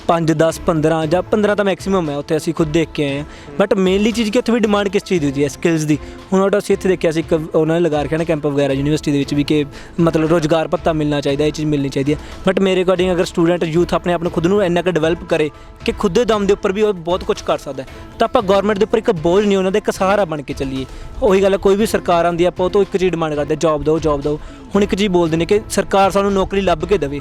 5 10 15 ਜਾਂ 15 ਤਾਂ ਮੈਕਸਿਮਮ ਹੈ, ਉੱਥੇ ਅਸੀਂ ਖੁਦ ਦੇਖ ਕੇ ਆਏ ਹਾਂ। ਬਟ ਮੇਨਲੀ ਚੀਜ਼ ਕਿ ਉੱਥੇ ਵੀ ਡਿਮਾਂਡ ਕਿਸ ਚੀਜ਼ ਦੀ ਹੁੰਦੀ ਹੈ ਸਕਿੱਲਸ ਦੀ? ਹੁਣ ਉਹਦਾ ਅਸੀਂ ਇੱਥੇ ਦੇਖਿਆ ਸੀ ਇੱਕ, ਉਹਨਾਂ ਨੇ ਲਗਾ ਰੱਖਿਆ ਨਾ ਕੈਂਪ ਵਗੈਰਾ ਯੂਨੀਵਰਸਿਟੀ ਦੇ ਵਿੱਚ ਵੀ ਕਿ ਮਤਲਬ ਰੋਜ਼ਗਾਰ ਭੱਤਾ ਮਿਲਣਾ ਚਾਹੀਦਾ, ਇਹ ਚੀਜ਼ ਮਿਲਣੀ ਚਾਹੀਦੀ ਹੈ। ਬਟ ਮੇਰੇ ਅਕੋਰਡਿੰਗ ਅਗਰ ਸਟੂਡੈਂਟ ਯੂਥ ਆਪਣੇ ਆਪ ਨੂੰ ਖੁਦ ਨੂੰ ਇੰਨਾ ਕੁ ਡਿਵੈਲਪ ਕਰੇ ਕਿ ਖੁਦ ਦੇ ਦਮ ਦੇ ਉੱਪਰ ਵੀ ਉਹ ਬਹੁਤ ਕੁਝ ਕਰ ਸਕਦਾ ਤਾਂ ਆਪਾਂ ਗਵਰਨਮੈਂਟ ਦੇ ਉੱਪਰ ਇੱਕ ਬੋਝ ਨਹੀਂ ਉਹਨਾਂ ਦਾ ਇੱਕ ਸਹਾਰਾ ਬਣ ਕੇ ਚੱਲੀਏ। ਉਹੀ ਗੱਲ ਹੈ, ਕੋਈ ਵੀ ਸਰਕਾਰ ਆਉਂਦੀ ਹੈ, ਆਪਾਂ ਉਹ ਤੋਂ ਇੱਕ ਚੀਜ਼ ਡਿਮਾਂਡ ਕਰਦੇ ਜੌਬ ਦਿਓ ਜੌਬ ਦਿਓ। ਹੁਣ ਇੱਕ ਚੀਜ਼ ਬੋਲਦੇ ਨੇ ਕਿ ਸਰਕਾਰ ਸਾਨੂੰ ਨੌਕਰੀ ਲੱਭ ਕੇ ਦੇਵੇ।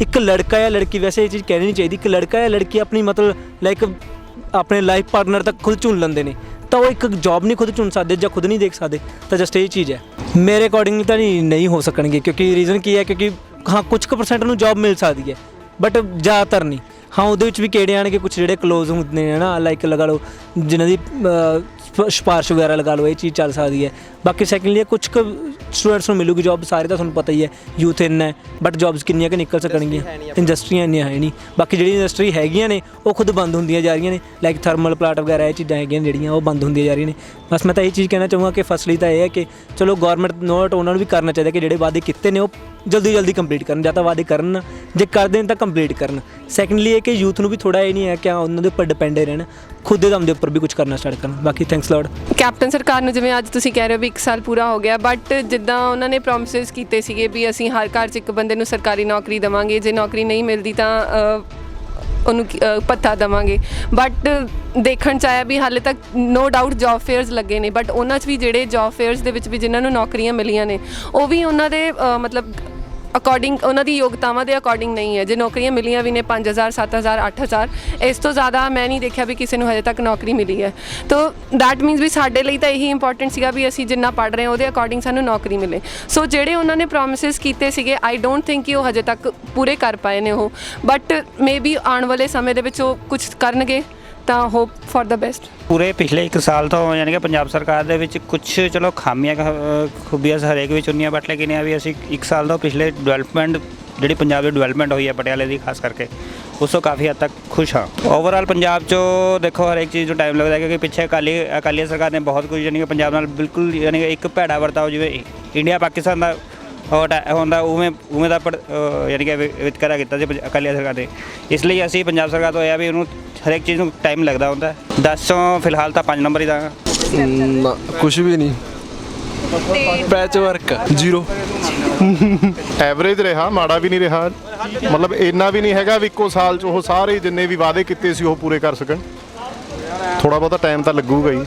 ਇੱਕ ਲੜਕਾ ਜਾਂ ਲੜਕੀ ਵੈਸੇ ਇਹ ਚੀਜ਼ ਕਹਿਣੀ ਨਹੀਂ ਚਾਹੀਦੀ। ਕਿ ਲੜਕਾ ਜਾਂ ਲੜਕੀ ਆਪਣੀ ਮਤਲਬ ਲਾਈਕ ਆਪਣੇ ਲਾਈਫ ਪਾਰਟਨਰ ਤੱਕ ਖੁਦ ਚੁਣ ਲੈਂਦੇ ਨੇ। ਤਾਂ ਉਹ ਇੱਕ ਜੌਬ ਨਹੀਂ ਖੁਦ ਚੁਣ ਸਕਦੇ ਜਾਂ ਖੁਦ ਨਹੀਂ ਦੇਖ ਸਕਦੇ। ਤਾਂ ਜਸਟ ਇਹ ਚੀਜ਼ ਹੈ। ਮੇਰੇ ਅਕੋਰਡਿੰਗ ਤਾਂ ਨਹੀਂ ਹੋ ਸਕਣਗੇ ਕਿਉਂਕਿ ਰੀਜ਼ਨ ਕੀ ਹੈ ਕਿਉਂਕਿ ਹਾਂ ਕੁਝ ਕੁ ਪਰਸੈਂਟ ਨੂੰ ਜੌਬ ਮਿਲ ਸਕਦੀ ਹੈ। ਬਟ ਜ਼ਿਆਦਾਤਰ ਨਹੀਂ। ਹਾਂ ਉਹਦੇ ਵਿੱਚ ਵੀ ਕਿਹੜੇ ਆਣਗੇ ਕੁਝ ਜਿਹੜੇ ਕਲੋਜ਼ ਹੁੰਦੇ ਨੇ ਨਾ ਲਾਈਕ ਲਗਾ ਲਓ ਜਿਨ੍ਹਾਂ ਦੀ ਸਿਫਾਰਿਸ਼ ਵਗੈਰਾ ਲਗਾ ਲਓ ਇਹ ਚੀਜ਼ ਚੱਲ ਸਕਦੀ ਹੈ। ਬਾਕੀ ਸੈਕੰਡਲੀ ਕੁਝ ਕੁ ਸਟੂਡੈਂਟਸ ਨੂੰ ਮਿਲੂਗੀ ਜੌਬ ਸਾਰੇ ਤਾਂ ਤੁਹਾਨੂੰ ਪਤਾ ਹੀ ਹੈ ਯੂਥ ਇੰਨਾ ਹੈ ਬਟ ਜੌਬਸ ਕਿੰਨੀਆਂ ਕਿ ਨਿਕਲ ਸਕਣਗੀਆਂ ਇੰਡਸਟਰੀਆਂ ਇੰਨੀਆਂ ਹੈ ਨਹੀਂ। ਬਾਕੀ ਜਿਹੜੀ ਇੰਡਸਟਰੀ ਹੈਗੀਆਂ ਨੇ ਉਹ ਖੁਦ ਬੰਦ ਹੁੰਦੀਆਂ ਜਾ ਰਹੀਆਂ ਨੇ ਲਾਈਕ ਥਰਮਲ ਪਲਾਂਟ ਵਗੈਰਾ ਇਹ ਚੀਜ਼ਾਂ ਹੈਗੀਆਂ ਜਿਹੜੀਆਂ ਉਹ ਬੰਦ ਹੁੰਦੀਆਂ ਜਾ ਰਹੀਆਂ ਨੇ। ਬਸ ਮੈਂ ਤਾਂ ਇਹ ਚੀਜ਼ ਕਹਿਣਾ ਚਾਹੂੰਗਾ ਕਿ ਫਸਲੀ ਤਾਂ ਇਹ ਹੈ ਕਿ ਚਲੋ ਗਵਰਨਮੈਂਟ ਨੋਟ ਉਹਨਾਂ ਨੂੰ ਵੀ ਕਰਨਾ ਚਾਹੀਦਾ ਕਿ ਜਿਹੜੇ ਵਾਅਦੇ ਕੀਤੇ ਨੇ ਉਹ ਜਲਦੀ ਜਲਦੀ ਕੰਪਲੀਟ ਕਰਨ ਜਾਂ ਤਾਂ ਵਾਅਦੇ ਕਰਨ ਜੇ ਕਰਦੇ ਨੇ ਤਾਂ ਕੰਪਲੀਟ ਕਰਨ। ਸੈਕੰਡਲੀ ਇਹ ਕਿ ਯੂਥ ਨੂੰ ਵੀ ਥੋੜਾ ਇਹ ਨਹੀਂ ਹੈ ਕਿ ਉਹਨਾਂ ਦੇ ਉੱਪਰ ਡਿਪੈਂਡ ਰਹਿਣ ਖੁਦ ਦੇ ਦਮ ਦੇ ਉੱਪਰ ਵੀ ਕੁਝ ਕਰਨਾ ਸਟਾਰਟ ਕਰਨ। ਬਾਕੀ ਥੈਂਕਸ ਲਾਰਡ ਕੈਪਟਨ ਸਰਕਾਰ ਨੂੰ ਜਿਵੇਂ ਅੱਜ ਤੁਸੀਂ ਕਹਿ ਰਹੇ ਹੋ ਵੀ 1 ਸਾਲ ਪੂਰਾ ਹੋ ਗਿਆ ਬਟ ਜਿੱਦਾਂ ਉਹਨਾਂ ਨੇ ਪ੍ਰੋਮਿਸਸ ਕੀਤੇ ਸੀਗੇ ਵੀ ਅਸੀਂ ਹਰ ਘਰ 'ਚ ਇੱਕ ਬੰਦੇ ਨੂੰ ਸਰਕਾਰੀ ਨੌਕਰੀ ਦੇਵਾਂਗੇ ਜੇ ਨੌਕਰੀ ਨਹੀਂ ਮਿਲਦੀ ਤਾਂ ਉਹਨੂੰ ਕੀ- ਅ, ਦੇਵਾਂਗੇ। ਬਟ ਦੇਖਣ ਚ ਆਇਆ ਵੀ ਹਾਲੇ ਤੱਕ ਨੋ ਡਾਊਟ ਜੌਬ ਫੇਅਰਸ ਲੱਗੇ ਨੇ ਬਟ ਉਹਨਾਂ 'ਚ ਵੀ ਜਿਹੜੇ ਜੌਬ ਫੇਅਰਸ ਦੇ ਵਿੱਚ ਵੀ ਜਿਨ੍ਹਾਂ ਨੂੰ ਨੌਕਰੀਆਂ ਮਿਲੀਆਂ ਨੇ ਉਹ ਵੀ ਉਹਨਾਂ ਦੇ ਮਤਲਬ ਅਕੋਰਡਿੰਗ ਉਹਨਾਂ ਦੀ ਯੋਗਤਾਵਾਂ ਦੇ ਅਕੋਰਡਿੰਗ ਨਹੀਂ ਹੈ। ਜੇ ਨੌਕਰੀਆਂ ਮਿਲੀਆਂ ਵੀ ਨੇ 5000 7000 8000 ਇਸ ਤੋਂ ਜ਼ਿਆਦਾ ਮੈਂ ਨਹੀਂ ਦੇਖਿਆ ਵੀ ਕਿਸੇ ਨੂੰ ਹਜੇ ਤੱਕ ਨੌਕਰੀ ਮਿਲੀ ਹੈ। ਤੋ ਦੈਟ ਮੀਨਸ ਵੀ ਸਾਡੇ ਲਈ ਤਾਂ ਇਹੀ ਇੰਪੋਰਟੈਂਟ ਸੀਗਾ ਵੀ ਅਸੀਂ ਜਿੰਨਾ ਪੜ ਰਹੇ ਹਾਂ, ਉਹਦੇ ਅਕੋਰਡਿੰਗ ਸਾਨੂੰ ਨੌਕਰੀ ਮਿਲੇ। ਸੋ ਜਿਹੜੇ ਉਹਨਾਂ ਨੇ ਪ੍ਰੋਮਿਸਸ ਕੀਤੇ ਸੀਗੇ ਆਈ ਡੋਂਟ ਥਿੰਕ ਕਿ ਉਹ ਹਜੇ ਤੱਕ ਪੂਰੇ ਕਰ ਪਾਏ ਨੇ ਉਹ। ਬਟ ਮੇਬੀ ਆਉਣ ਵਾਲੇ ਸਮੇਂ ਦੇ ਵਿੱਚ ਉਹ ਕੁਝ ਕਰਨਗੇ। ਤਾਂ ਹੋਪ ਫॉर द ਬੈਸਟ ਪੂਰੇ ਪਿਛਲੇ 1 ਸਾਲ ਤੋਂ ਯਾਨੀ ਕਿ ਪੰਜਾਬ ਸਰਕਾਰ ਦੇ ਵਿੱਚ ਕੁਝ ਚਲੋ ਖਾਮੀਆਂ ਖ- ਖੂਬੀਆਂ ਹਰੇਕ ਵਿੱਚ ਹੁੰਦੀਆਂ ਬਟ ਲੇਕਿਨ ਇਹ ਆ ਵੀ ਅਸੀਂ 1 ਸਾਲ ਤੋਂ ਪਿਛਲੇ ਡਿਵੈਲਪਮੈਂਟ ਜਿਹੜੀ ਪੰਜਾਬ ਦੀ ਡਿਵੈਲਪਮੈਂਟ ਹੋਈ ਹੈ ਪਟਿਆਲੇ ਦੀ ਖਾਸ ਕਰਕੇ, ਉਸ ਤੋਂ ਕਾਫੀ ਹੱਦ ਤੱਕ ਖੁਸ਼ ਹਾਂ। ਓਵਰਆਲ ਪੰਜਾਬ 'ਚੋਂ ਦੇਖੋ ਹਰੇਕ ਚੀਜ਼ ਨੂੰ ਟਾਈਮ ਲੱਗਦਾ ਹੈ ਕਿਉਂਕਿ ਪਿੱਛੇ ਅਕਾਲੀ ਅਕਾਲੀ ਸਰਕਾਰ ਨੇ ਬਹੁਤ ਕੁਝ ਯਾਨੀ ਕਿ ਪੰਜਾਬ ਨਾਲ ਬਿਲਕੁਲ ਯਾਨੀ ਕਿ ਇੱਕ ਭੈੜਾ ਵਰਤਾਓ ਜਿਵੇਂ ਇੰਡੀਆ ਪਾਕਿਸਤਾਨ ਦਾ ਉਹ ਟ- ਹੁੰਦਾ ਉਵੇਂ ਉਵੇਂ ਦਾ ਯਾਨੀ ਕਿ ਵਿਤਕਰਾ ਕੀਤਾ ਸੀ ਪੰਜ- ਅਕਾਲੀ ਸਰਕਾਰ ਨੇ ਇਸ ਲਈ ਅਸੀਂ ਪੰਜਾਬ ਸਰਕਾਰ ਤੋਂ ਇਹ ਆ ਵੀ ਉਹਨੂੰ ਹਰੇਕ ਚੀਜ਼ ਨੂੰ ਟਾਈਮ ਲੱਗਦਾ ਹੁੰਦਾ। 10 ਤੋਂ ਫਿਲਹਾਲ ਤਾਂ 5 ਨੰਬਰ ਹੀ ਦਾਂਗਾ ਕੁਝ ਵੀ ਨਹੀਂ। ਪੈਚ ਵਰਕ ਜ਼ੀਰੋ ਐਵਰੇਜ ਰਿਹਾ ਮਾੜਾ ਵੀ ਨਹੀਂ ਰਿਹਾ। ਮਤਲਬ ਇੰਨਾ ਵੀ ਨਹੀਂ ਹੈਗਾ ਵੀ ਇੱਕੋ ਸਾਲ ਚ ਉਹ ਸਾਰੇ ਜਿੰਨੇ ਵੀ ਵਾਅਦੇ ਕੀਤੇ ਸੀ ਉਹ ਪੂਰੇ ਕਰ ਸਕਣ। ਥੋੜਾ ਬਹੁਤਾ ਟਾਈਮ ਤਾਂ ਲੱਗੂਗਾ ਹੀ।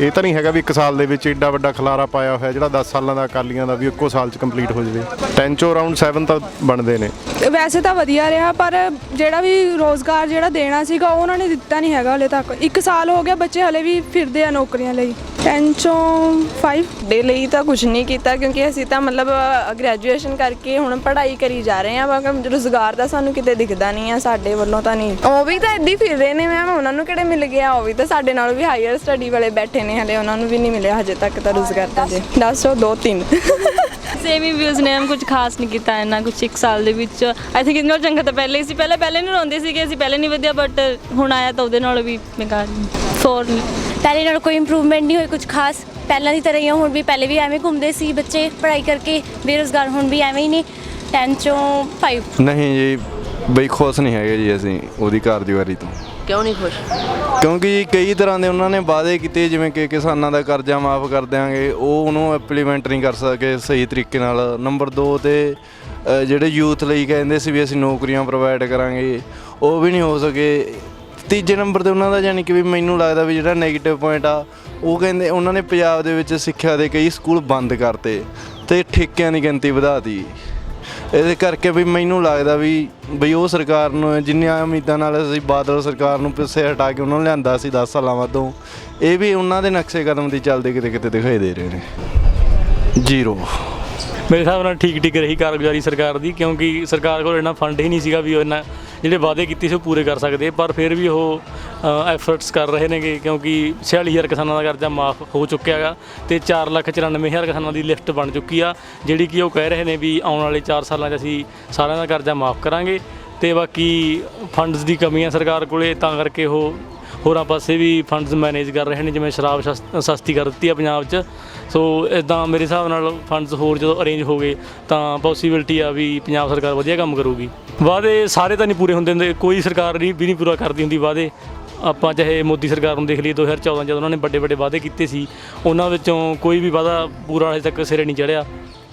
ਇਹ ਤਾਂ ਨਹੀਂ ਹੈਗਾ ਵੀ ਇੱਕ ਸਾਲ ਦੇ ਵਿੱਚ ਏਡਾ ਵੱਡਾ ਖਲਾਰਾ ਪਾਇਆ ਹੋਇਆ ਜਿਹੜਾ 10 ਸਾਲਾਂ ਦਾ ਅਕਾਲੀਆਂ ਦਾ ਵੀ ਇੱਕੋ ਸਾਲ ਚ ਕੰਪਲੀਟ ਹੋ ਜਾਵੇ। 10 ਚੋਂ ਅਰਾਊਂਡ 7 ਤਾਂ ਬਣਦੇ ਨੇ। ਵੈਸੇ ਤਾਂ ਵਧੀਆ ਰਿਹਾ ਪਰ ਜਿਹੜਾ ਵੀ ਰੋਜ਼ਗਾਰ ਜਿਹੜਾ ਦੇਣਾ ਸੀਗਾ ਉਹ ਉਹਨਾਂ ਨੇ ਦਿੱਤਾ ਨਹੀਂ ਹੈਗਾ ਹਲੇ ਤੱਕ। ਇੱਕ ਸਾਲ ਹੋ ਗਿਆ ਬੱਚੇ ਹਲੇ ਵੀ ਫਿਰਦੇ ਆ ਨੌਕਰੀਆਂ ਲਈ। 10 ਚੋਂ 5 ਦੇ ਲਈ ਤਾਂ ਕੁਝ ਨਹੀਂ ਕੀਤਾ ਕਿਉਂਕਿ ਅਸੀਂ ਤਾਂ ਮਤਲਬ ਗ੍ਰੈਜੂਏਸ਼ਨ ਕਰਕੇ ਹੁਣ ਪੜ੍ਹਾਈ ਕਰੀ ਜਾ ਰਹੇ ਹਾਂ ਪਰ ਰੋਜ਼ਗਾਰ ਦਾ ਸਾਨੂੰ ਕਿਤੇ ਦਿਖਦਾ ਨਹੀਂ ਆ ਸਾਡੇ ਵੱਲੋਂ ਤਾਂ ਨਹੀਂ। ਉਹ ਵੀ ਤਾਂ ਇੱਦੀ ਫਿਰ ਰਹੇ ਨੇ ਮੈਮ ਉਹਨਾਂ ਨੂੰ ਕਿਹੜੇ ਮਿਲ ਗਿਆ ਉਹ ਵੀ ਤਾਂ ਸਾਡੇ ਨਾਲੋਂ ਵੀ ਹਾਇਰ ਸਟੱਡੀ ਵਾਲੇ ਬੈਠੇ ਨੇ ਹਲੇ ਉਹਨਾਂ ਨੂੰ ਵੀ ਨਹੀਂ ਮਿਲਿਆ ਹਜੇ ਤੱਕ ਤਾਂ ਰੋਜ਼ਗਾਰ ਤਾਂ ਜੇ। 10 ਚੋਂ 2 3 ਸੇਮ ਹੀ ਵਿਊਜ਼ ਨੇ ਹਮ ਕੁਝ ਖਾਸ ਨਹੀਂ ਕੀਤਾ ਇਹਨਾਂ ਕੁਝ ਇੱਕ ਸਾਲ ਦੇ ਵਿੱਚ। ਆਈ ਥਿੰਕ ਇਹਨਾਂ ਚੰਗਾ ਤਾਂ ਪਹਿਲੇ ਸੀ ਪਹਿਲੇ ਪਹਿਲੇ ਨਹੀਂ ਰੋਂਦੇ ਸੀਗੇ ਅਸੀਂ ਪਹਿਲੇ ਨਹੀਂ ਵਧੀਆ ਬਟ ਹੁਣ ਆਇਆ ਤਾਂ ਉਹਦੇ ਨਾਲ ਵੀ ਬੇਕਾਰ ਫੋਰ ਪਹਿਲੇ ਨਾਲੋਂ ਕੋਈ ਇੰਪਰੂਵਮੈਂਟ ਨਹੀਂ ਹੋਈ ਕੁਝ ਖਾਸ ਪਹਿਲਾਂ ਦੀ ਤਰ੍ਹਾਂ ਹੀ ਆ, ਹੁਣ ਵੀ ਪਹਿਲੇ ਵੀ ਐਵੇਂ ਘੁੰਮਦੇ ਸੀ ਬੱਚੇ ਪੜ੍ਹਾਈ ਕਰਕੇ ਬੇਰੁਜ਼ਗਾਰ ਹੁਣ ਵੀ ਐਵੇਂ ਹੀ ਨੇ। 10 ਚੋਂ 5 ਨਹੀਂ ਜੀ ਬਈ ਖੁਸ਼ ਨਹੀਂ ਹੈਗੇ ਜੀ ਅਸੀਂ ਉਹਦੀ ਕਾਰਜਕਾਰੀ ਤੋਂ। ਕਿਉਂ ਨਹੀਂ ਖੁਸ਼? ਕਿਉਂਕਿ ਜੀ ਕਈ ਤਰ੍ਹਾਂ ਦੇ ਉਹਨਾਂ ਨੇ ਵਾਅਦੇ ਕੀਤੇ ਜਿਵੇਂ ਕਿ ਕਿਸਾਨਾਂ ਦਾ ਕਰਜ਼ਾ ਮਾਫ ਕਰ ਦਿਆਂਗੇ ਉਹ ਉਹਨੂੰ ਇੰਪਲੀਮੈਂਟ ਨਹੀਂ ਕਰ ਸਕੇ ਸਹੀ ਤਰੀਕੇ ਨਾਲ। ਨੰਬਰ 2 ਤੇ ਅ, ਜਿਹੜੇ ਯੂਥ ਲਈ ਕਹਿੰਦੇ ਸੀ ਵੀ ਅਸੀਂ ਨੌਕਰੀਆਂ ਪ੍ਰੋਵਾਈਡ ਕਰਾਂਗੇ ਉਹ ਵੀ ਨਹੀਂ ਹੋ ਸਕੇ। ਤੀਜੇ ਨੰਬਰ ਤੇ ਉਹਨਾਂ ਦਾ ਯਾਨੀ ਕਿ ਵੀ ਮੈਨੂੰ ਲੱਗਦਾ ਵੀ ਜਿਹੜਾ 네ਗੇਟਿਵ ਪੁਆਇੰਟ ਆ ਉਹ ਕਹਿੰਦੇ ਉਹਨਾਂ ਨੇ ਪੰਜਾਬ ਦੇ ਵਿੱਚ ਸਿੱਖਿਆ ਦੇ ਕਈ ਸਕੂਲ ਬੰਦ ਕਰਤੇ ਤੇ ਠੇਕਿਆਂ ਦੀ ਗਿਣਤੀ ਵਧਾਤੀ ਇਹਦੇ ਕਰਕੇ ਵੀ ਮੈਨੂੰ ਲੱਗਦਾ ਵੀ, ਬਈ ਉਹ ਸਰਕਾਰ ਨੂੰ, ਜਿੰਨੀਆਂ ਉਮੀਦਾਂ ਨਾਲ ਅਸੀਂ ਬਾਦਲ ਸਰਕਾਰ ਨੂੰ ਪਿੱਛੇ ਹਟਾ ਕੇ ਉਹਨਾਂ ਨੂੰ ਲਿਆਂਦਾ ਸੀ 10 ਸਾਲਾਂ ਬਾਅਦੋਂ ਇਹ ਵੀ ਉਹਨਾਂ ਦੇ ਨਕਸ਼ੇ ਕਦਮ ਦੀ ਚੱਲਦੇ ਕਿਤੇ ਕਿਤੇ ਦਿਖਾਈ ਦੇ ਰਹੇ ਨੇ। ਜ਼ੀਰੋ। ਮੇਰੇ ਹਿਸਾਬ ਨਾਲ ਠੀਕ ਠੀਕ ਰਹੀ ਕਾਰਗੁਜ਼ਾਰੀ ਸਰਕਾਰ ਦੀ, ਕਿਉਂਕਿ ਸਰਕਾਰ ਕੋਲ ਇੰਨਾ ਫੰਡ ਹੀ ਨਹੀਂ ਸੀਗਾ ਵੀ ਉਹ ਇੰਨਾ ਜਿਹੜੇ ਵਾਅਦੇ ਕੀਤੇ ਸੀ ਉਹ ਪੂਰੇ ਕਰ ਸਕਦੇ ਪਰ ਫਿਰ ਵੀ ਉਹ ਐਫਰਟਸ ਕਰ ਰਹੇ ਨੇਗੇ ਕਿਉਂਕਿ 46000 ਕਿਸਾਨਾਂ ਦਾ ਕਰਜ਼ਾ ਮਾਫ ਹੋ ਚੁੱਕਿਆ ਹੈਗਾ ਤੇ 494000 ਕਿਸਾਨਾਂ ਦੀ ਲਿਸਟ ਬਣ ਚੁੱਕੀ ਆ, ਜਿਹੜੀ ਕਿ ਉਹ ਕਹਿ ਰਹੇ ਨੇ ਵੀ ਆਉਣ ਵਾਲੇ 4 ਸਾਲਾਂ 'ਚ ਅਸੀਂ ਸਾਰਿਆਂ ਦਾ ਕਰਜ਼ਾ ਮਾਫ ਕਰਾਂਗੇ ਤੇ ਬਾਕੀ ਫੰਡਸ ਦੀ ਕਮੀ ਆ ਸਰਕਾਰ ਕੋਲੇ, ਤਾਂ ਕਰਕੇ ਉਹ ਹੋਰਾਂ ਪਾਸੇ ਵੀ ਫੰਡਸ ਮੈਨੇਜ ਕਰ ਰਹੇ ਨੇ, ਜਿਵੇਂ ਸ਼ਰਾਬ ਸਸ- ਸਸਤੀ ਕਰ ਦਿੱਤੀ ਆ ਪੰਜਾਬ 'ਚ। ਸੋ ਇਦਾਂ ਮੇਰੇ ਹਿਸਾਬ ਨਾਲ ਫੰਡਸ ਹੋਰ ਜਦੋਂ ਅਰੇਂਜ ਹੋ ਗਏ, ਤਾਂ ਪੋਸੀਬਿਲਟੀ ਆ ਵੀ ਪੰਜਾਬ ਸਰਕਾਰ ਵਧੀਆ ਕੰਮ ਕਰੂਗੀ। ਵਾਅਦੇ ਸਾਰੇ ਤਾਂ ਨਹੀਂ ਪੂਰੇ ਹੁੰਦੇ ਹੁੰਦੇ, ਕੋਈ ਸਰਕਾਰ ਨਹੀਂ, ਵੀ ਨਹੀਂ ਪੂਰਾ ਕਰਦੀ ਹੁੰਦੀ ਵਾਅਦੇ। ਆਪਾਂ ਚਾਹੇ ਮੋਦੀ ਸਰਕਾਰ ਨੂੰ ਦੇਖ ਲਈਏ 2014 ਜਦੋਂ ਉਹਨਾਂ ਨੇ ਵੱਡੇ ਵੱਡੇ ਵਾਅਦੇ ਕੀਤੇ ਸੀ, ਉਹਨਾਂ ਵਿੱਚੋਂ ਕੋਈ ਵੀ ਵਾਅਦਾ ਪੂਰਾ ਹਜੇ ਤੱਕ ਸਿਰੇ ਨਹੀਂ ਚੜਿਆ।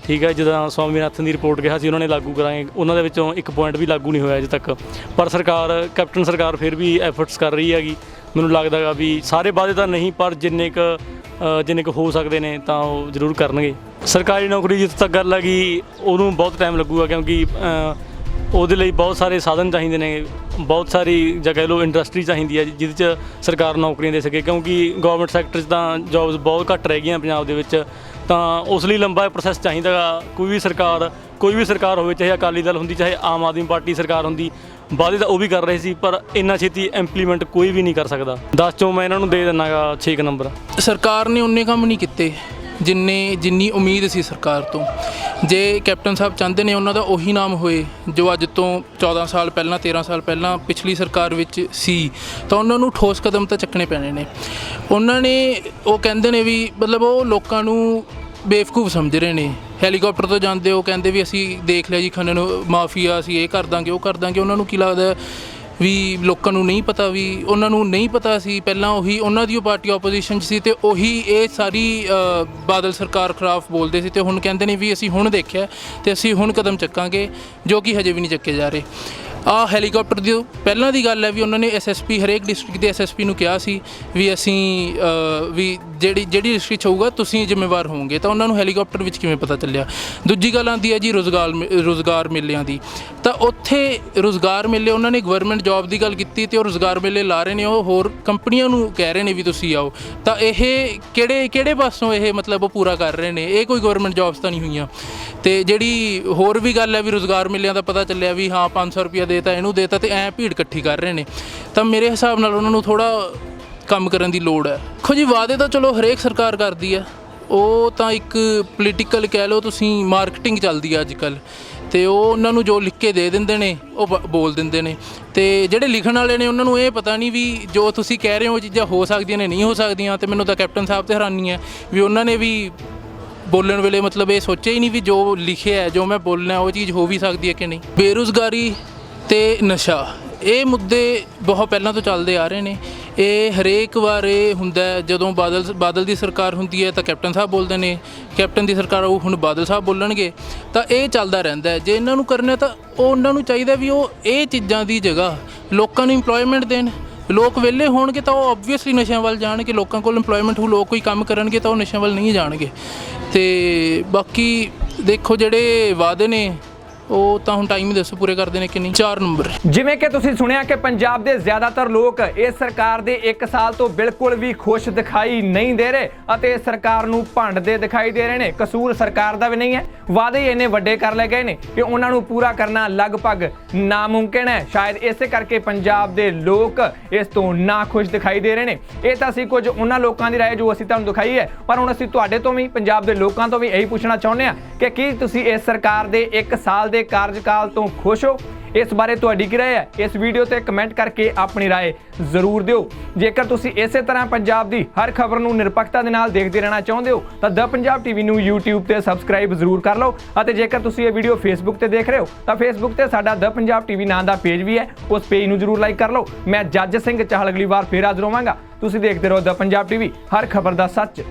ਠੀਕ ਹੈ, ਜਦੋਂ ਸਵਾਮੀਨਾਥਨ ਦੀ ਰਿਪੋਰਟ ਕਿਹਾ ਸੀ ਉਹਨਾਂ ਨੇ ਲਾਗੂ ਕਰਾਂਗੇ, ਉਹਨਾਂ ਦੇ ਵਿੱਚੋਂ ਇੱਕ ਪੁਆਇੰਟ ਵੀ ਲਾਗੂ ਨਹੀਂ ਹੋਇਆ ਅਜੇ ਤੱਕ। ਪਰ ਸਰਕਾਰ, ਕੈਪਟਨ ਸਰਕਾਰ ਫਿਰ ਵੀ ਐਫਰਟਸ ਕਰ ਰਹੀ ਹੈਗੀ। ਮੈਨੂੰ ਲੱਗਦਾ ਲੱਗਦਾਗਾ ਵੀ ਸਾਰੇ ਵਾਅਦੇ ਤਾਂ ਨਹੀਂ, ਪਰ ਜਿੰਨੇ ਕ ਜਿੰਨੇ ਕੁ ਹੋ ਸਕਦੇ ਨੇ ਤਾਂ ਉਹ ਜ਼ਰੂਰ ਕਰਨਗੇ ਸਰਕਾਰੀ ਨੌਕਰੀ ਜਿੱਥੇ ਤੱਕ ਗੱਲ ਹੈਗੀ, ਉਹਨੂੰ ਬਹੁਤ ਟਾਈਮ ਲੱਗੂਗਾ ਕਿਉਂਕਿ ਉਹਦੇ ਲਈ ਬਹੁਤ ਸਾਰੇ ਸਾਧਨ ਚਾਹੀਦੇ ਨੇ, ਬਹੁਤ ਸਾਰੀ ਜਗ੍ਹਾ ਲੋ ਇੰਡਸਟਰੀ ਚਾਹੀਦੀ ਹੈ, ਜਿਹਦੇ 'ਚ ਸਰਕਾਰ ਨੌਕਰੀਆਂ ਦੇ ਸਕੇ, ਕਿਉਂਕਿ ਗਵਰਨਮੈਂਟ ਸੈਕਟਰ 'ਚ ਤਾਂ ਜੌਬਸ ਬਹੁਤ ਘੱਟ ਰਹਿ ਗਈਆਂ ਪੰਜਾਬ ਦੇ ਵਿੱਚ ਤਾਂ ਉਸ ਲਈ ਲੰਬਾ ਪ੍ਰੋਸੈਸ ਚਾਹੀਦਾ ਗਾ। ਕੋਈ ਵੀ ਸਰਕਾਰ, ਕੋਈ ਵੀ ਸਰਕਾਰ ਹੋਵੇ, ਚਾਹੇ ਅਕਾਲੀ ਦਲ ਹੁੰਦੀ, ਚਾਹੇ ਆਮ ਆਦਮੀ ਪਾਰਟੀ ਸਰਕਾਰ ਹੁੰਦੀ ਵਾਅਦੇ ਤਾਂ ਉਹ ਵੀ ਕਰ ਰਹੇ ਸੀ, ਪਰ ਇੰਨਾ ਛੇਤੀ ਇੰਪਲੀਮੈਂਟ ਕੋਈ ਵੀ ਨਹੀਂ ਕਰ ਸਕਦਾ। 10 ਚੋਂ ਮੈਂ ਇਹਨਾਂ ਨੂੰ ਦੇ ਦਿੰਨਾਗਾ 6 ਨੰਬਰ ਸਰਕਾਰ ਨੇ ਉਨੇ ਕੰਮ ਨਹੀਂ ਕੀਤੇ, ਜਿੰਨੇ, ਜਿੰਨੀ ਉਮੀਦ ਸੀ ਸਰਕਾਰ ਤੋਂ। ਜੇ ਕੈਪਟਨ ਸਾਹਿਬ ਚਾਹੁੰਦੇ ਨੇ ਉਹਨਾਂ ਦਾ ਉਹੀ ਨਾਮ ਹੋਏ, ਜੋ ਅੱਜ ਤੋਂ 14 ਸਾਲ ਪਹਿਲਾਂ 13 ਸਾਲ ਪਹਿਲਾਂ ਪਿਛਲੀ ਸਰਕਾਰ ਵਿੱਚ ਸੀ, ਤਾਂ ਉਹਨਾਂ ਨੂੰ ਠੋਸ ਕਦਮ ਤਾਂ ਚੱਕਣੇ ਪੈਣੇ ਨੇ। ਉਹਨਾਂ ਨੇ ਉਹ ਕਹਿੰਦੇ ਨੇ ਵੀ, ਮਤਲਬ ਉਹ ਲੋਕਾਂ ਨੂੰ ਬੇਵਕੂਫ ਸਮਝ ਰਹੇ ਨੇ। ਹੈਲੀਕਾਪਟਰ ਤੋਂ ਜਾਂਦੇ ਉਹ ਕਹਿੰਦੇ ਵੀ ਅਸੀਂ ਦੇਖ ਲਿਆ ਜੀ ਖੰਨ ਨੂੰ, ਮਾਫੀਆ ਅਸੀਂ ਇਹ ਕਰ ਦਾਂਗੇ, ਉਹ ਕਰ ਦਾਂਗੇ। ਉਹਨਾਂ ਨੂੰ ਕੀ ਲੱਗਦਾ ਵੀ ਲੋਕਾਂ ਨੂੰ ਨਹੀਂ ਪਤਾ ਵੀ, ਉਹਨਾਂ ਨੂੰ ਨਹੀਂ ਪਤਾ ਸੀ, ਪਹਿਲਾਂ ਉਹੀ ਉਹਨਾਂ ਦੀ ਉਹ ਪਾਰਟੀ ਆਪੋਜੀਸ਼ਨ 'ਚ ਸੀ ਤੇ ਉਹੀ ਇਹ ਸਾਰੀ ਬਾਦਲ ਸਰਕਾਰ ਖਿਲਾਫ ਬੋਲਦੇ ਸੀ ਤੇ ਹੁਣ ਕਹਿੰਦੇ ਨੇ ਵੀ ਅਸੀਂ ਹੁਣ ਦੇਖਿਆ ਤੇ ਅਸੀਂ ਹੁਣ ਕਦਮ ਚੱਕਾਂਗੇ, ਜੋ ਕਿ ਹਜੇ ਵੀ ਨਹੀਂ ਚੱਕੇ ਜਾ ਰਹੇ। ਆ ਹੈਲੀਕਾਪਟਰ ਦੀ ਪਹਿਲਾਂ ਦੀ ਗੱਲ ਹੈ ਵੀ ਉਹਨਾਂ ਨੇ ਐਸਐਸਪੀ ਹਰੇਕ ਡਿਸਟ੍ਰਿਕਟ ਦੇ ਐਸਐਸਪੀ ਨੂੰ ਕਿਹਾ ਸੀ ਵੀ ਅਸੀਂ ਵੀ ਜਿਹੜੀ ਜਿਹੜੀ ਡਿਸਟ੍ਰਿਕਟ 'ਚ ਹੋਊਗਾ, ਤੁਸੀਂ ਜ਼ਿੰਮੇਵਾਰ ਹੋਵੋਗੇ। ਤਾਂ ਉਹਨਾਂ ਨੂੰ ਹੈਲੀਕਾਪਟਰ ਵਿੱਚ ਕਿਵੇਂ ਪਤਾ ਚੱਲਿਆ? ਦੂਜੀ ਗੱਲ ਆਉਂਦੀ ਹੈ ਜੀ ਰੋਜ਼ਗਾਰ ਮੇ- ਰੋਜ਼ਗਾਰ ਮੇਲਿਆਂ ਦੀ। ਤਾਂ ਉੱਥੇ ਰੋਜ਼ਗਾਰ ਮੇਲੇ, ਉਹਨਾਂ ਨੇ ਗਵਰਨਮੈਂਟ ਜੌਬ ਦੀ ਗੱਲ ਕੀਤੀ ਤੇ ਉਹ ਰੋਜ਼ਗਾਰ ਮੇਲੇ ਲਾ ਰਹੇ ਨੇ। ਉਹ ਹੋਰ ਕੰਪਨੀਆਂ ਨੂੰ ਕਹਿ ਰਹੇ ਨੇ ਵੀ ਤੁਸੀਂ ਆਓ। ਤਾਂ ਇਹ ਕਿਹੜੇ ਕਿਹੜੇ ਪਾਸੋਂ ਇਹ ਮਤਲਬ ਉਹ ਪੂਰਾ ਕਰ ਰਹੇ ਨੇ? ਇਹ ਕੋਈ ਗਵਰਨਮੈਂਟ ਜੌਬਸ ਤਾਂ ਨਹੀਂ ਹੋਈਆਂ। ਤੇ ਜਿਹੜੀ ਹੋਰ ਵੀ ਗੱਲ ਹੈ ਵੀ ਰੋਜ਼ਗਾਰ ਮੇਲਿਆਂ ਦਾ ਪਤਾ ਚੱਲਿਆ ਵੀ ਹਾਂ 500 ਰੁਪਇਆ ਦੇਤਾ, ਇਹਨੂੰ ਦੇਤਾ ਤੇ ਐ ਭੀੜ ਇਕੱਠੀ ਕਰ ਰਹੇ ਨੇ। ਤਾਂ ਮੇਰੇ ਹਿਸਾਬ ਨਾਲ ਉਹਨਾਂ ਨੂੰ ਥੋੜਾ ਕੰਮ ਕਰਨ ਦੀ ਲੋੜ ਹੈ। ਦੇਖੋ ਜੀ, ਵਾਅਦੇ ਤਾਂ ਚਲੋ ਹਰੇਕ ਸਰਕਾਰ ਕਰਦੀ ਹੈ। ਉਹ ਤਾਂ ਇੱਕ ਪੋਲੀਟੀਕਲ ਕਹਿ ਲਓ, ਤੁਸੀਂ ਮਾਰਕੀਟਿੰਗ ਚੱਲਦੀ ਹੈ ਅੱਜ ਕੱਲ ਤੇ ਉਹ ਉਹਨਾਂ ਨੂੰ ਜੋ ਲਿਖ ਕੇ ਦੇ ਦਿੰਦੇ ਨੇ, ਉਹ ਬ- ਬੋਲ ਦਿੰਦੇ ਨੇ। ਤੇ ਜਿਹੜੇ ਲਿਖਣ ਵਾਲੇ ਨੇ, ਉਹਨਾਂ ਨੂੰ ਇਹ ਪਤਾ ਨਹੀਂ ਵੀ ਜੋ ਤੁਸੀਂ ਕਹਿ ਰਹੇ ਹੋ, ਉਹ ਚੀਜ਼ਾਂ ਹੋ ਸਕਦੀਆਂ ਨੇ, ਨਹੀਂ ਹੋ ਸਕਦੀਆਂ। ਤੇ ਮੈਨੂੰ ਤਾਂ ਕੈਪਟਨ ਸਾਹਿਬ ਤੇ ਹੈਰਾਨੀ ਹੈ ਵੀ ਉਹਨਾਂ ਨੇ ਵੀ ਬੋਲਣ ਵੇਲੇ ਮਤਲਬ ਇਹ ਸੋਚਿਆ ਹੀ ਨਹੀਂ ਵੀ ਜੋ ਲਿਖਿਆ ਹੈ, ਜੋ ਮੈਂ ਬੋਲਣਾ, ਉਹ ਚੀਜ਼ ਹੋ ਵੀ ਸਕਦੀ ਹੈ ਕਿ ਨਹੀਂ। ਬੇਰੁਜ਼ਗਾਰੀ ਤੇ ਨਸ਼ਾ। ਇਹ ਮੁੱਦੇ ਬਹੁਤ ਪਹਿਲਾਂ ਤੋਂ ਚੱਲਦੇ ਆ ਰਹੇ ਨੇ। ਇਹ ਹਰੇਕ ਵਾਰ ਇਹ ਹੁੰਦਾ ਜਦੋਂ ਬਾਦਲ ਬਾਦਲ ਦੀ ਸਰਕਾਰ ਹੁੰਦੀ ਹੈ ਤਾਂ ਕੈਪਟਨ ਸਾਹਿਬ ਬੋਲਦੇ ਨੇ। ਕੈਪਟਨ ਦੀ ਸਰਕਾਰ ਉਹ ਹੁਣ ਬਾਦਲ ਸਾਹਿਬ ਬੋਲਣਗੇ। ਤਾਂ ਇਹ ਚੱਲਦਾ ਰਹਿੰਦਾ ਜੇ ਇਹਨਾਂ ਨੂੰ ਕਰਨਾ ਤਾਂ ਉਹ ਉਹਨਾਂ ਨੂੰ ਚਾਹੀਦਾ ਵੀ ਉਹ ਇਹ ਚੀਜ਼ਾਂ ਦੀ ਜਗ੍ਹਾ, ਲੋਕਾਂ ਨੂੰ ਏਮਪਲੋਇਮੈਂਟ ਦੇਣ। ਲੋਕ ਵਿਹਲੇ ਹੋਣਗੇ ਤਾਂ ਉਹ ਆਬਵੀਅਸਲੀ ਨਸ਼ਿਆਂ ਵੱਲ ਜਾਣਗੇ। ਲੋਕਾਂ ਕੋਲ ਏਮਪਲੋਇਮੈਂਟ ਹੋ ਲੋਕ ਕੋਈ ਕੰਮ ਕਰਨਗੇ ਤਾਂ ਉਹ ਨਸ਼ਿਆਂ ਵੱਲ ਨਹੀਂ ਜਾਣਗੇ। ਤੇ ਬਾਕੀ ਦੇਖੋ ਜਿਹੜੇ ਵਾਅਦੇ ਨੇ ਉਹ ਤਾਂ ਹੁਣ ਟਾਈਮ ਹੀ ਦੱਸੋ ਪੂਰੇ ਕਰਦੇ ਨੇ ਕਿ ਨਹੀਂ। 4 ਨੰਬਰ ਜਿਵੇਂ ਕਿ ਤੁਸੀਂ ਸੁਣਿਆ ਕਿ ਪੰਜਾਬ ਦੇ ਜ਼ਿਆਦਾਤਰ ਲੋਕ ਇਸ ਸਰਕਾਰ ਦੇ 1 ਸਾਲ ਤੋਂ ਬਿਲਕੁਲ ਵੀ ਖੁਸ਼ ਦਿਖਾਈ ਨਹੀਂ ਦੇ ਰਹੇ ਅਤੇ ਸਰਕਾਰ ਨੂੰ ਭੰਡਦੇ ਦਿਖਾਈ ਦੇ ਰਹੇ ਨੇ। ਕਸੂਰ ਸਰਕਾਰ ਦਾ ਵੀ ਨਹੀਂ ਹੈ। ਵਾਅਦੇ ਹੀ ਇੰਨੇ ਵੱਡੇ ਕਰ ਲਏ ਗਏ ਨੇ ਕਿ ਉਹਨਾਂ ਨੂੰ ਪੂਰਾ ਕਰਨਾ ਲਗਭਗ ਨਾਮੁਮਕਿਨ ਹੈ। ਸ਼ਾਇਦ ਇਸੇ ਕਰਕੇ ਪੰਜਾਬ ਦੇ ਲੋਕ ਇਸ ਤੋਂ ਨਾ ਖੁਸ਼ ਦਿਖਾਈ ਦੇ ਰਹੇ ਨੇ। ਇਹ ਤਾਂ ਅਸੀਂ ਕੁਝ ਉਹਨਾਂ ਲੋਕਾਂ ਦੀ ਰਾਏ ਜੋ ਅਸੀਂ ਤੁਹਾਨੂੰ ਦਿਖਾਈ ਹੈ। ਪਰ ਹੁਣ ਅਸੀਂ ਤੁਹਾਡੇ ਤੋਂ ਵੀ, ਪੰਜਾਬ ਦੇ ਲੋਕਾਂ ਤੋਂ ਵੀ ਇਹੀ ਪੁੱਛਣਾ ਚਾਹੁੰਦੇ ਹਾਂ ਕਿ ਕੀ ਤੁਸੀਂ ਇਸ ਸਰਕਾਰ ਦੇ 1 ਸਾਲ ਦੇ ਕਾਰਜਕਾਲ ਤੋਂ ਖੁਸ਼ ਹੋ। ਇਸ ਬਾਰੇ ਤੁਹਾਡੀ ਕੀ ਰਾਏ ਹੈ? ਇਸ ਵੀਡੀਓ ਤੇ ਕਮੈਂਟ ਕਰਕੇ ਆਪਣੀ ਰਾਏ ਜ਼ਰੂਰ ਦਿਓ। ਜੇਕਰ ਤੁਸੀਂ ਇਸੇ ਤਰ੍ਹਾਂ ਪੰਜਾਬ ਦੀ ਹਰ ਖਬਰ ਨੂੰ ਨਿਰਪੱਖਤਾ ਦੇ ਨਾਲ ਦੇਖਦੇ ਰਹਿਣਾ ਚਾਹੁੰਦੇ ਹੋ, ਤਾਂ ਦ ਪੰਜਾਬ ਟੀਵੀ ਨੂੰ YouTube ਤੇ ਸਬਸਕ੍ਰਾਈਬ ਜ਼ਰੂਰ ਕਰ ਲਓ। ਅਤੇ ਜੇਕਰ ਤੁਸੀਂ ਇਹ ਵੀਡੀਓ Facebook ਤੇ ਦੇਖ ਰਹੇ ਹੋ, ਤਾਂ Facebook ਤੇ ਸਾਡਾ ਦ ਪੰਜਾਬ ਟੀਵੀ ਨਾਂ ਦਾ ਪੇਜ ਵੀ ਹੈ। ਉਸ ਪੇਜ ਨੂੰ ਜ਼ਰੂਰ ਲਾਈਕ ਕਰ ਲਓ। ਮੈਂ ਜੱਜ ਸਿੰਘ ਚਾਹਲ ਅਗਲੀ ਵਾਰ ਫੇਰ ਹਾਜ਼ਰ ਹੋਵਾਂਗਾ। ਤੁਸੀਂ ਦੇਖਦੇ ਰਹੋ ਦ ਪੰਜਾਬ ਟੀਵੀ, ਹਰ ਖਬਰ ਦਾ ਸੱਚ।